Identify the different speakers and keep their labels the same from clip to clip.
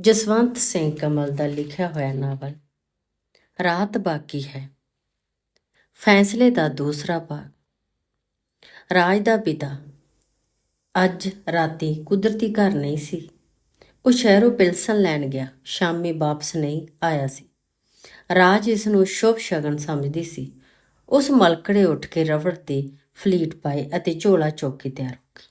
Speaker 1: ਜਸਵੰਤ ਸਿੰਘ ਕਮਲ ਦਾ ਲਿਖਿਆ ਹੋਇਆ ਨਾਵਲ ਰਾਤ ਬਾਕੀ ਹੈ। ਫੈਸਲੇ ਦਾ ਦੂਸਰਾ ਭਾਗ। ਰਾਜ ਦਾ ਪਿਤਾ। ਅੱਜ ਰਾਤੀ ਕੁਦਰਤੀ ਘਰ ਨਹੀਂ ਸੀ। ਉਹ ਸ਼ਹਿਰੋਂ ਪਿਲਸਨ ਲੈਣ ਗਿਆ। ਸ਼ਾਮੀ ਵਾਪਸ ਨਹੀਂ ਆਇਆ ਸੀ। ਰਾਜ ਇਸ ਨੂੰ ਸ਼ੁਭ ਸ਼ਗਨ ਸਮਝਦੀ ਸੀ। ਉਸ ਮਲਕੜੇ ਉੱਠ ਕੇ ਰਵੜ ਤੇ ਫਲੀਟ ਪਾਏ ਅਤੇ ਝੋਲਾ ਚੁੱਕ ਕੇ ਤਿਆਰ ਹੋ ਗਈ।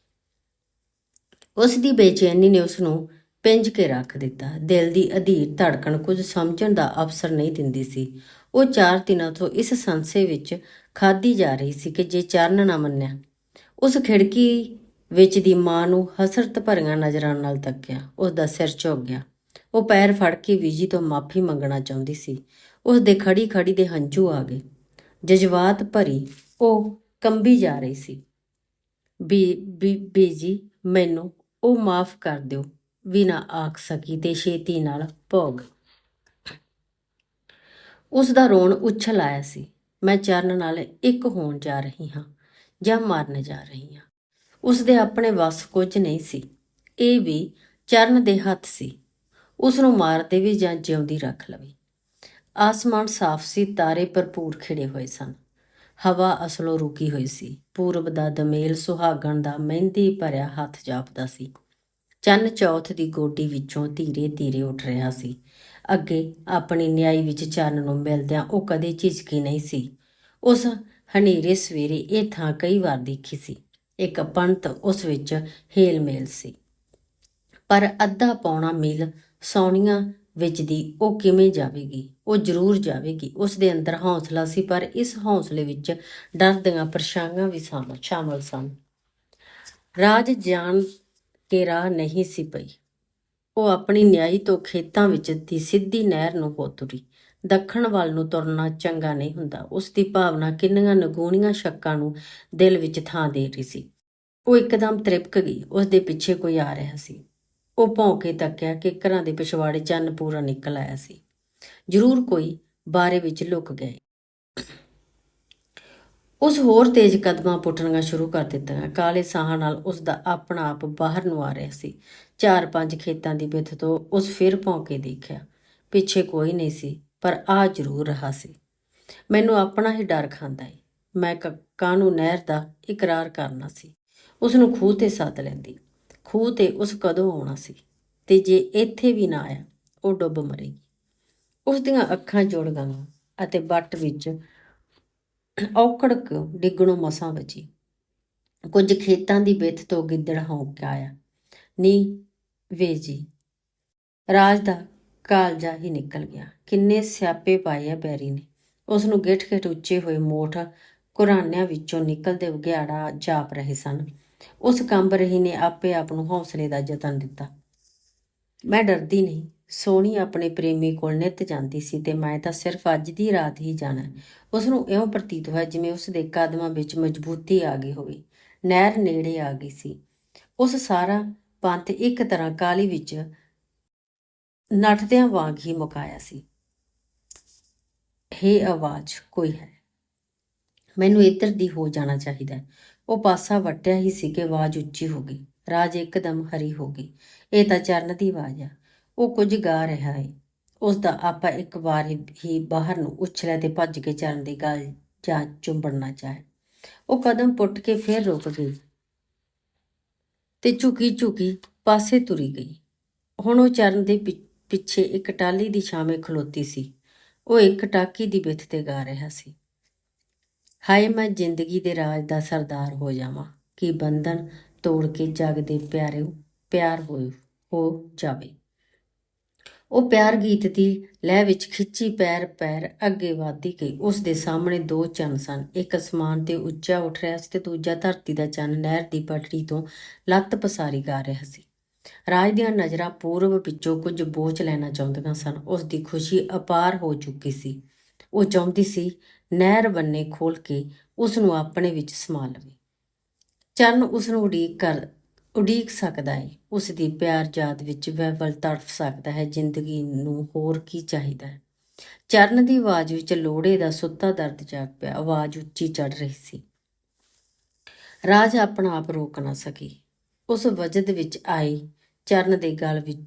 Speaker 1: ਉਸ ਦੀ ਬੇਚੈਨੀ ਨੇ ਉਸ ਨੂੰ ਪਿੰਜ ਕੇ ਰੱਖ ਦਿੱਤਾ। ਦਿਲ ਦੀ ਅਧੀਰ ਧੜਕਣ ਕੁਝ ਸਮਝਣ ਦਾ ਅਵਸਰ ਨਹੀਂ ਦਿੰਦੀ ਸੀ। ਉਹ ਚਾਰ ਦਿਨਾਂ ਤੋਂ ਇਸ ਸੰਸੇ ਵਿੱਚ ਖਾਦੀ ਜਾ ਰਹੀ ਸੀ ਕਿ ਜੇ ਚਰਨ ਨਾ ਮੰਨਿਆ। ਉਸ ਖਿੜਕੀ ਵਿੱਚ ਦੀ ਮਾਂ ਨੂੰ ਹਸਰਤ ਭਰੀਆਂ ਨਜ਼ਰਾਂ ਨਾਲ ਤੱਕਿਆ। ਉਸ ਦਾ ਸਿਰ ਝੁਕ ਗਿਆ। ਉਹ ਪੈਰ ਫੜ ਕੇ ਵੀਜੀ ਤੋਂ ਮਾਫੀ ਮੰਗਣਾ ਚਾਹੁੰਦੀ ਸੀ। ਉਸ ਦੇ ਖੜੀ ਖੜੀ ਦੇ ਹੰਝੂ ਆ ਗਏ। ਜਜ਼ਬਾਤ ਭਰੀ ਉਹ ਕੰਬੀ ਜਾ ਰਹੀ ਸੀ। ਬੀ ਬੀ, ਬੀਜੀ, ਮੈਨੂੰ ਉਹ ਮਾਫ ਕਰ ਦਿਓ। ਵੀ ਨਾ ਆਖ ਸਕੀ ਤੇ ਛੇਤੀ ਨਾਲ ਭੋਗ। ਉਸ ਦਾ ਰੋਣ ਉੱਛਲ ਆਇਆ ਸੀ। ਮੈਂ ਚਰਨ ਨਾਲ ਇੱਕ ਹੋਣ ਜਾ ਰਹੀ ਹਾਂ ਜਾਂ ਮਰਨ ਜਾ ਰਹੀ ਹਾਂ। ਉਸ ਦੇ ਆਪਣੇ ਵੱਸ ਕੁਝ ਨਹੀਂ ਸੀ। ਇਹ ਵੀ ਚਰਨ ਦੇ ਹੱਥ ਸੀ। ਉਸ ਨੂੰ ਮਾਰ ਦੇਵੇ ਜਾਂ ਜਿਉਂਦੀ ਰੱਖ ਲਵੇ। ਆਸਮਾਨ ਸਾਫ਼ ਸੀ, ਤਾਰੇ ਭਰਪੂਰ ਖਿੜੇ ਹੋਏ ਸਨ। ਹਵਾ ਅਸਲੋਂ ਰੁਕੀ ਹੋਈ ਸੀ। ਪੂਰਬ ਦਾ ਦਮੇਲ ਸੁਹਾਗਣ ਦਾ ਮਹਿੰਦੀ ਭਰਿਆ ਹੱਥ ਜਾਪਦਾ ਸੀ। ਚੰਨ ਚੌਥ ਦੀ ਗੋਡੀ ਵਿੱਚੋਂ ਧੀਰੇ ਧੀਰੇ ਉੱਠ ਰਿਹਾ ਸੀ। ਅੱਗੇ ਆਪਣੀ ਨਿਆਈ ਵਿੱਚ ਚੰਨ ਨੂੰ ਮਿਲਦਿਆਂ ਉਹ ਕਦੇ ਝਿਜਕੀ ਨਹੀਂ ਸੀ। ਉਸ ਹਨੇਰੇ ਸਵੇਰੇ ਇਹ ਥਾਂ ਕਈ ਵਾਰ ਦੇਖੀ ਸੀ। ਇੱਕ ਪੰਤ ਉਸ ਵਿੱਚ ਹੇਲ ਮੇਲ ਸੀ। ਪਰ ਅੱਧਾ ਪੌਣਾ ਮੀਲ ਸੌਣੀਆਂ ਵਿੱਚ ਦੀ ਉਹ ਕਿਵੇਂ ਜਾਵੇਗੀ? ਉਹ ਜ਼ਰੂਰ ਜਾਵੇਗੀ। ਉਸ ਦੇ ਅੰਦਰ ਹੌਸਲਾ ਸੀ, ਪਰ ਇਸ ਹੌਸਲੇ ਵਿੱਚ ਡਰ ਦੀਆਂ ਪਰਛਾਵਾਂ ਵੀ ਸ਼ਾਮਲ ਸ਼ਾਮਲ ਸਨ। ਰਾਜ ਜਾਣ ਕਿ ਰਾਹ ਨਹੀਂ ਸੀ ਪਈ। ਉਹ ਆਪਣੀ ਨਿਆਈ ਤੋਂ ਖੇਤਾਂ ਵਿੱਚ ਦੀ ਸਿੱਧੀ ਨਹਿਰ ਨੂੰ ਹੋ ਤੁਰੀ। ਦੱਖਣ ਵੱਲ ਨੂੰ ਤੁਰਨਾ ਚੰਗਾ ਨਹੀਂ ਹੁੰਦਾ। ਉਸ ਦੀ ਭਾਵਨਾ ਕਿੰਨੀਆਂ ਨਗੂਣੀਆਂ ਸ਼ੱਕਾਂ ਨੂੰ ਦਿਲ ਵਿੱਚ ਥਾਂ ਦੇ ਰਹੀ ਸੀ। ਉਹ ਇੱਕਦਮ ਤ੍ਰਿਪਕ ਗਈ। ਉਸ ਦੇ ਪਿੱਛੇ ਕੋਈ ਆ ਰਿਹਾ ਸੀ। ਉਹ ਭੌਂਕੇ ਤੱਕਿਆ ਕਿ ਘਰਾਂ ਦੇ ਪਿਛਵਾੜੇ ਚੰਨ ਪੂਰਾ ਨਿਕਲ ਆਇਆ ਸੀ। ਜ਼ਰੂਰ ਕੋਈ ਬਾਰੇ ਵਿੱਚ ਲੁਕ ਗਏ। ਉਸ ਹੋਰ ਤੇਜ਼ ਕਦਮਾਂ ਪੁੱਟਣੀਆਂ ਸ਼ੁਰੂ ਕਰ ਦਿੱਤੀਆਂ। ਕਾਲੇ ਸਾਹਾਂ ਨਾਲ ਉਸ ਦਾ ਆਪਣਾ ਆਪ ਬਾਹਰ ਨੂੰ ਆ ਰਿਹਾ ਸੀ। ਚਾਰ ਪੰਜ ਖੇਤਾਂ ਦੀ ਵਿੱਥ ਤੋਂ ਉਸ ਫਿਰ ਭੌਂਕੇ ਦੇਖਿਆ। ਪਿੱਛੇ ਕੋਈ ਨਹੀਂ ਸੀ, ਪਰ ਆ ਜ਼ਰੂਰ ਰਹਾ ਸੀ। ਮੈਨੂੰ ਆਪਣਾ ਹੀ ਡਰ ਖਾਂਦਾ ਏ। ਮੈਂ ਕਾਨੂੰ ਨਹਿਰ ਦਾ ਇਕਰਾਰ ਕਰਨਾ ਸੀ? ਉਸ ਨੂੰ ਖੂਹ ਤੇ ਸੱਦ ਲੈਂਦੀ। ਖੂਹ ਤੇ ਉਸ ਕਦੋਂ ਆਉਣਾ ਸੀ? ਤੇ ਜੇ ਇੱਥੇ ਵੀ ਨਾ ਆਇਆ, ਉਹ ਡੁੱਬ ਮਰੇਗੀ। ਉਸ ਦੀਆਂ ਅੱਖਾਂ ਜੁੜ ਗਈਆਂ ਅਤੇ ਬੱਟ ਵਿੱਚ ਔਕੜ ਕਿਉਂ ਡਿੱਗਣੋਂ ਮਸਾਂ ਬਚੀ। ਕੁਝ ਖੇਤਾਂ ਦੀ ਬਿੱਥ ਤੋਂ ਗਿੱਦੜ ਹੌਂਕ ਕੇ ਆਇਆ। ਨੀ ਵੇ ਜੀ, ਰਾਜ ਦਾ ਕਾਲਜਾ ਹੀ ਨਿਕਲ ਗਿਆ। ਕਿੰਨੇ ਸਿਆਪੇ ਪਾਏ ਆ ਬੈਰੀ ਨੇ। ਉਸ ਨੂੰ ਗਿੱਠ ਗਿੱਠ ਉੱਚੇ ਹੋਏ ਮੋਠ ਕੁਰਾਨਿਆਂ ਵਿੱਚੋਂ ਨਿਕਲਦੇ ਵਿਗਿਆੜਾ ਜਾਪ ਰਹੇ ਸਨ। ਉਸ ਕੰਬ ਰਹੀ ਨੇ ਆਪੇ ਆਪ ਨੂੰ ਹੌਸਲੇ ਦਾ ਯਤਨ ਦਿੱਤਾ। ਮੈਂ ਡਰਦੀ ਨਹੀਂ। ਸੋਹਣੀ ਆਪਣੇ ਪ੍ਰੇਮੀ ਕੋਲ ਨਿੱਤ ਜਾਂਦੀ ਸੀ ਤੇ ਮੈਂ ਤਾਂ ਸਿਰਫ ਅੱਜ ਦੀ ਰਾਤ ਹੀ ਜਾਣਾ। ਉਸ ਨੂੰ ਇਉਂ ਪ੍ਰਤੀਤ ਹੋਇਆ ਜਿਵੇਂ ਉਸ ਦੇ ਕਦਮਾਂ ਵਿੱਚ ਮਜ਼ਬੂਤੀ ਆ ਗਈ ਹੋਵੇ। ਨਹਿਰ ਨੇੜੇ ਆ ਗਈ ਸੀ। ਉਸ ਸਾਰਾ ਪੰਥ ਇੱਕ ਤਰ੍ਹਾਂ ਕਾਲੀ ਵਿੱਚ ਨੱਠਦਿਆਂ ਵਾਂਗ ਹੀ ਮੁਕਾਇਆ ਸੀ। ਹੇ ਆਵਾਜ਼, ਕੋਈ ਹੈ? ਮੈਨੂੰ ਇੱਧਰ ਦੀ ਹੋ ਜਾਣਾ ਚਾਹੀਦਾ ਉਹ ਪਾਸਾ ਵਟਿਆ ਹੀ ਸੀ ਕਿ ਆਵਾਜ਼ ਉੱਚੀ ਹੋ ਗਈ। ਰਾਜ ਇੱਕਦਮ ਹਰੀ ਹੋ ਗਈ। ਇਹ ਤਾਂ ਚਰਨ ਦੀ ਆਵਾਜ਼ ਆ। ਉਹ ਕੁਝ ਗਾ ਰਿਹਾ ਹੈ ਉਸ ਦਾ ਆਪਾ ਇੱਕ ਵਾਰ ਹੀ ਬਾਹਰ ਨੂੰ ਉਛਲਿਆ ਤੇ ਭੱਜ ਕੇ ਚਰਨ ਦੀ ਗੱਲ ਜਾਂ ਚੁੰਬੜਨਾ ਚਾਹੇ ਉਹ ਕਦਮ ਪੁੱਟ ਕੇ ਫੇਰ ਰੁਕ ਗਈ ਤੇ ਝੁਕੀ ਝੁਕੀ ਪਾਸੇ ਤੁਰੀ ਗਈ। ਹੁਣ ਉਹ ਚਰਨ ਦੇ ਪਿੱਛੇ ਇੱਕ ਟਾਲੀ ਦੀ ਛਾਵੇਂ ਖਲੋਤੀ ਸੀ। ਉਹ ਇੱਕ ਟਾਕੀ ਦੀ ਵਿੱਥ ਤੇ ਗਾ ਰਿਹਾ ਸੀ। ਹਾਏ, ਮੈਂ ਜ਼ਿੰਦਗੀ ਦੇ ਰਾਜ ਦਾ ਸਰਦਾਰ ਹੋ ਜਾਵਾਂ। ਕਿ ਬੰਧਨ ਤੋੜ ਕੇ ਜਗ ਦੇ ਪਿਆਰੇ ਪਿਆਰ ਹੋਏ ਹੋ ਜਾਵੇ। ਉਹ ਪਿਆਰ ਗੀਤ ਦੀ ਲਹਿ ਵਿੱਚ ਖਿੱਚੀ ਪੈਰ ਪੈਰ ਅੱਗੇ ਵਧਦੀ ਗਈ। ਉਸ ਦੇ ਸਾਹਮਣੇ ਦੋ ਚੰਨ ਸਨ। ਇੱਕ ਅਸਮਾਨ ਤੇ ਉੱਚਾ ਉੱਠ ਰਿਹਾ ਸੀ ਤੇ ਦੂਜਾ ਧਰਤੀ ਦਾ ਚੰਨ ਨਹਿਰ ਦੀ ਪਟੜੀ ਤੋਂ ਲੱਤ ਪਸਾਰੀ ਗਾ ਰਿਹਾ ਸੀ। ਰਾਜ ਦੀਆਂ ਨਜ਼ਰਾਂ ਪੂਰਬ ਵਿੱਚੋਂ ਕੁਝ ਬੋਝ ਲੈਣਾ ਚਾਹੁੰਦੀਆਂ ਸਨ। ਉਸ ਦੀ ਖੁਸ਼ੀ ਅਪਾਰ ਹੋ ਚੁੱਕੀ ਸੀ। ਉਹ ਚਾਹੁੰਦੀ ਸੀ ਨਹਿਰ ਬੰਨੇ ਖੋਲ ਕੇ ਉਸ ਨੂੰ ਆਪਣੇ ਵਿੱਚ ਸਮਾ ਲਵੇ। ਚੰਨ ਉਸ ਨੂੰ ਉਡੀਕ ਕਰ ਉਡੀਕ ਸਕਦਾ ਹੈ ਉਸ ਦੀ ਪਿਆਰ ਯਾਦ ਵਿੱਚ ਵਹਿਵਲ ਤੜਫ ਸਕਦਾ ਹੈ। ਜ਼ਿੰਦਗੀ ਨੂੰ ਹੋਰ ਕੀ ਚਾਹੀਦਾ ਹੈ? ਚਰਨ ਦੀ ਆਵਾਜ਼ ਵਿੱਚ ਲੋੜੇ ਦਾ ਸੁੱਤਾ ਦਰਦ ਜਾਗ ਪਿਆ। ਆਵਾਜ਼ ਉੱਚੀ ਚੜ ਰਹੀ ਸੀ। ਰਾਜ ਆਪਣਾ ਆਪ ਰੋਕ ਨਾ ਸਕੀ। ਉਸ ਵਜਦ ਵਿੱਚ ਆਈ। ਚਰਨ ਦੇ ਗਲ ਵਿੱਚ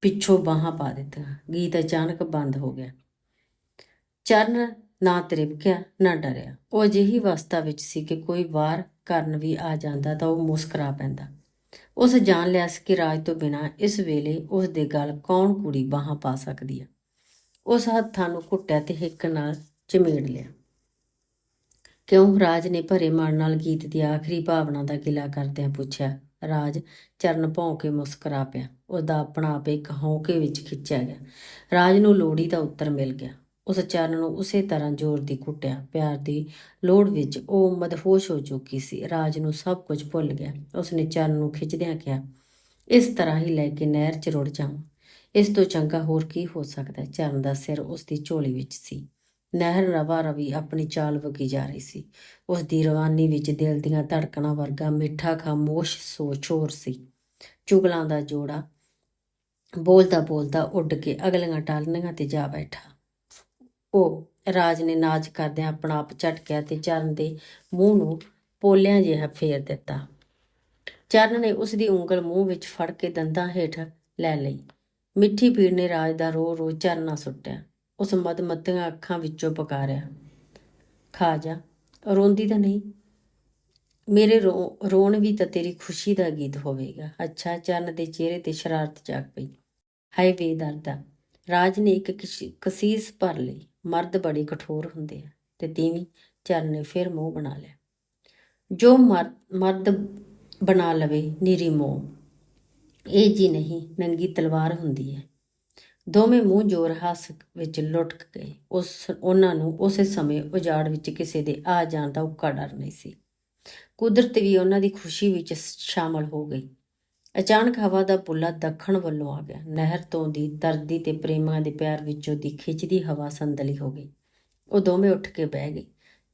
Speaker 1: ਪਿੱਛੋਂ ਬਾਹਾਂ ਪਾ ਦਿੱਤਾ ਗੀਤ ਅਚਾਨਕ ਬੰਦ ਹੋ ਗਿਆ। ਚਰਨ ਨਾ ਤ੍ਰਿਪਕਿਆ ਨਾ ਡਰਿਆ। ਉਹ ਅਜਿਹੀ ਅਵਸਥਾ ਵਿੱਚ ਸੀ ਕਿ ਕੋਈ ਵਾਰ ਕਰਨ ਵੀ ਆ ਜਾਂਦਾ ਤਾਂ ਉਹ ਮੁਸਕਰਾ ਪੈਂਦਾ। ਉਸ ਜਾਣ ਲਿਆ ਸੀ ਕਿ ਰਾਜ ਤੋਂ ਬਿਨਾ ਇਸ ਵੇਲੇ ਉਸ ਦੇ ਗਲ ਕੌਣ ਕੁੜੀ ਬਾਹਾਂ ਪਾ ਸਕਦੀ ਹੈ ਉਸ ਹੱਥਾਂ ਨੂੰ ਘੁੱਟਿਆ ਤੇ ਹਿੱਕ ਨਾਲ ਚਮੇੜ ਲਿਆ। ਕਿਉਂ ਰਾਜ ਨੇ ਭਰੇ ਮਨ ਨਾਲ ਗੀਤ ਦੀ ਆਖਰੀ ਭਾਵਨਾ ਦਾ ਗਿਲਾ ਕਰਦਿਆਂ ਪੁੱਛਿਆ, ਰਾਜ, ਚਰਨ ਭੌਂ ਕੇ ਮੁਸਕਰਾ ਪਿਆ। ਉਹਦਾ ਆਪਣਾ ਆਪ ਇੱਕ ਹੌਂਕੇ ਵਿੱਚ ਖਿੱਚਿਆ ਗਿਆ। ਰਾਜ ਨੂੰ ਲੋੜੀ ਦਾ ਉੱਤਰ ਮਿਲ ਗਿਆ। ਉਸ ਚਰਨ ਨੂੰ ਉਸੇ ਤਰ੍ਹਾਂ ਜ਼ੋਰ ਦੀ ਕੁੱਟਿਆ। ਪਿਆਰ ਦੀ ਲੋੜ ਵਿੱਚ ਉਹ ਮਦਹੋਸ਼ ਹੋ ਚੁੱਕੀ ਸੀ। ਰਾਜ ਨੂੰ ਸਭ ਕੁਝ ਭੁੱਲ ਗਿਆ। ਉਸਨੇ ਚਰਨ ਨੂੰ ਖਿੱਚਦਿਆਂ ਕਿਹਾ, ਇਸ ਤਰ੍ਹਾਂ ਹੀ ਲੈ ਕੇ ਨਹਿਰ 'ਚ ਰੁੜ ਜਾਵਾਂ। ਇਸ ਤੋਂ ਚੰਗਾ ਹੋਰ ਕੀ ਹੋ ਸਕਦਾ? ਚਰਨ ਦਾ ਸਿਰ ਉਸ ਦੀ ਝੋਲੀ ਵਿੱਚ ਸੀ। ਨਹਿਰ ਰਵਾ ਰਵੀ ਆਪਣੀ ਚਾਲ ਵਗੀ ਜਾ ਰਹੀ ਸੀ। ਉਸ ਦੀ ਰਵਾਨੀ ਵਿੱਚ ਦਿਲ ਦੀਆਂ ਧੜਕਣਾਂ ਵਰਗਾ ਮਿੱਠਾ ਖਾਮੋਸ਼ ਸੋਚ ਹੋਰ ਸੀ। ਚੁਗਲਾਂ ਦਾ ਜੋੜਾ ਬੋਲਦਾ ਬੋਲਦਾ ਉੱਡ ਕੇ ਅਗਲੀਆਂ ਟਾਲਨੀਆਂ ਤੇ ਜਾ ਬੈਠਾ। ਉਹ ਰਾਜ ਨੇ ਨਾਚ ਕਰਦਿਆਂ ਆਪਣਾ ਆਪ ਝਟਕਿਆ ਤੇ ਚਰਨ ਦੇ ਮੂੰਹ ਨੂੰ ਪੋਲਿਆਂ ਜਿਹਾ ਫੇਰ ਦਿੱਤਾ। ਚਰਨ ਨੇ ਉਸ ਦੀ ਉਂਗਲ ਮੂੰਹ ਵਿੱਚ ਫੜ ਕੇ ਦੰਦਾਂ ਹੇਠ ਲੈ ਲਈ। ਮਿੱਠੀ ਪੀੜ ਨੇ ਰਾਜ ਦਾ ਰੋ ਰੋ ਚਰਨਾ ਸੁੱਟਿਆ। ਉਸ ਮਦਮੱਤੀਆਂ ਅੱਖਾਂ ਵਿੱਚੋਂ ਪਕਾਰਿਆ, ਖਾ ਜਾ। ਰੋਂਦੀ ਤਾਂ ਨਹੀਂ। ਮੇਰੇ ਰੋ, ਰੋਣ ਵੀ ਤਾਂ ਤੇਰੀ ਖੁਸ਼ੀ ਦਾ ਗੀਤ ਹੋਵੇਗਾ ਅੱਛਾ, ਚਰਨ ਦੇ ਚਿਹਰੇ ਤੇ ਸ਼ਰਾਰਤ ਜਾਗ ਪਈ। ਹਾਏ ਬੇਦਰਦਾ ਰਾਜ ਨੇ ਇੱਕ ਕਸੀਸ ਭਰ ਲਈ। ਮਰਦ ਬੜੇ ਕਠੋਰ ਹੁੰਦੇ ਆ ਤੇ ਤੀਵੀਂ ਚਰਨ ਨੇ ਫਿਰ ਮੂੰਹ ਬਣਾ ਲਿਆ। ਜੋ ਮਰ- ਮਰਦ ਬਣਾ ਲਵੇ ਨੀਰੀ ਮੋਹ, ਇਹ ਜੀ ਨਹੀਂ, ਨੰਗੀ ਤਲਵਾਰ ਹੁੰਦੀ ਹੈ। ਦੋਵੇਂ ਮੂੰਹ ਜੋਰ ਹੱਸ ਵਿੱਚ ਲੁੱਟ ਗਏ। ਉਸ, ਉਹਨਾਂ ਨੂੰ ਉਸੇ ਸਮੇਂ ਉਜਾੜ ਵਿੱਚ ਕਿਸੇ ਦੇ ਆ ਜਾਣ ਦਾ ਉੱਕਾ ਡਰ ਨਹੀਂ ਸੀ। ਕੁਦਰਤ ਵੀ ਉਹਨਾਂ ਦੀ ਖੁਸ਼ੀ ਵਿੱਚ ਸ਼ਾਮਲ ਹੋ ਗਈ। ਅਚਾਨਕ ਹਵਾ ਦਾ ਪੁੱਲਾ ਦੱਖਣ ਵੱਲੋਂ ਆ ਗਿਆ। ਨਹਿਰ ਤੋਂ ਦੀ ਦਰਦੀ ਤੇ ਪ੍ਰੇਮਾਂ ਦੇ ਪਿਆਰ ਵਿੱਚੋਂ ਦੀ ਖਿੱਚਦੀ ਹਵਾ ਸੰਦਲੀ ਹੋ ਗਈ। ਉਹ ਦੋਵੇਂ ਉੱਠ ਕੇ ਬਹਿ ਗਏ।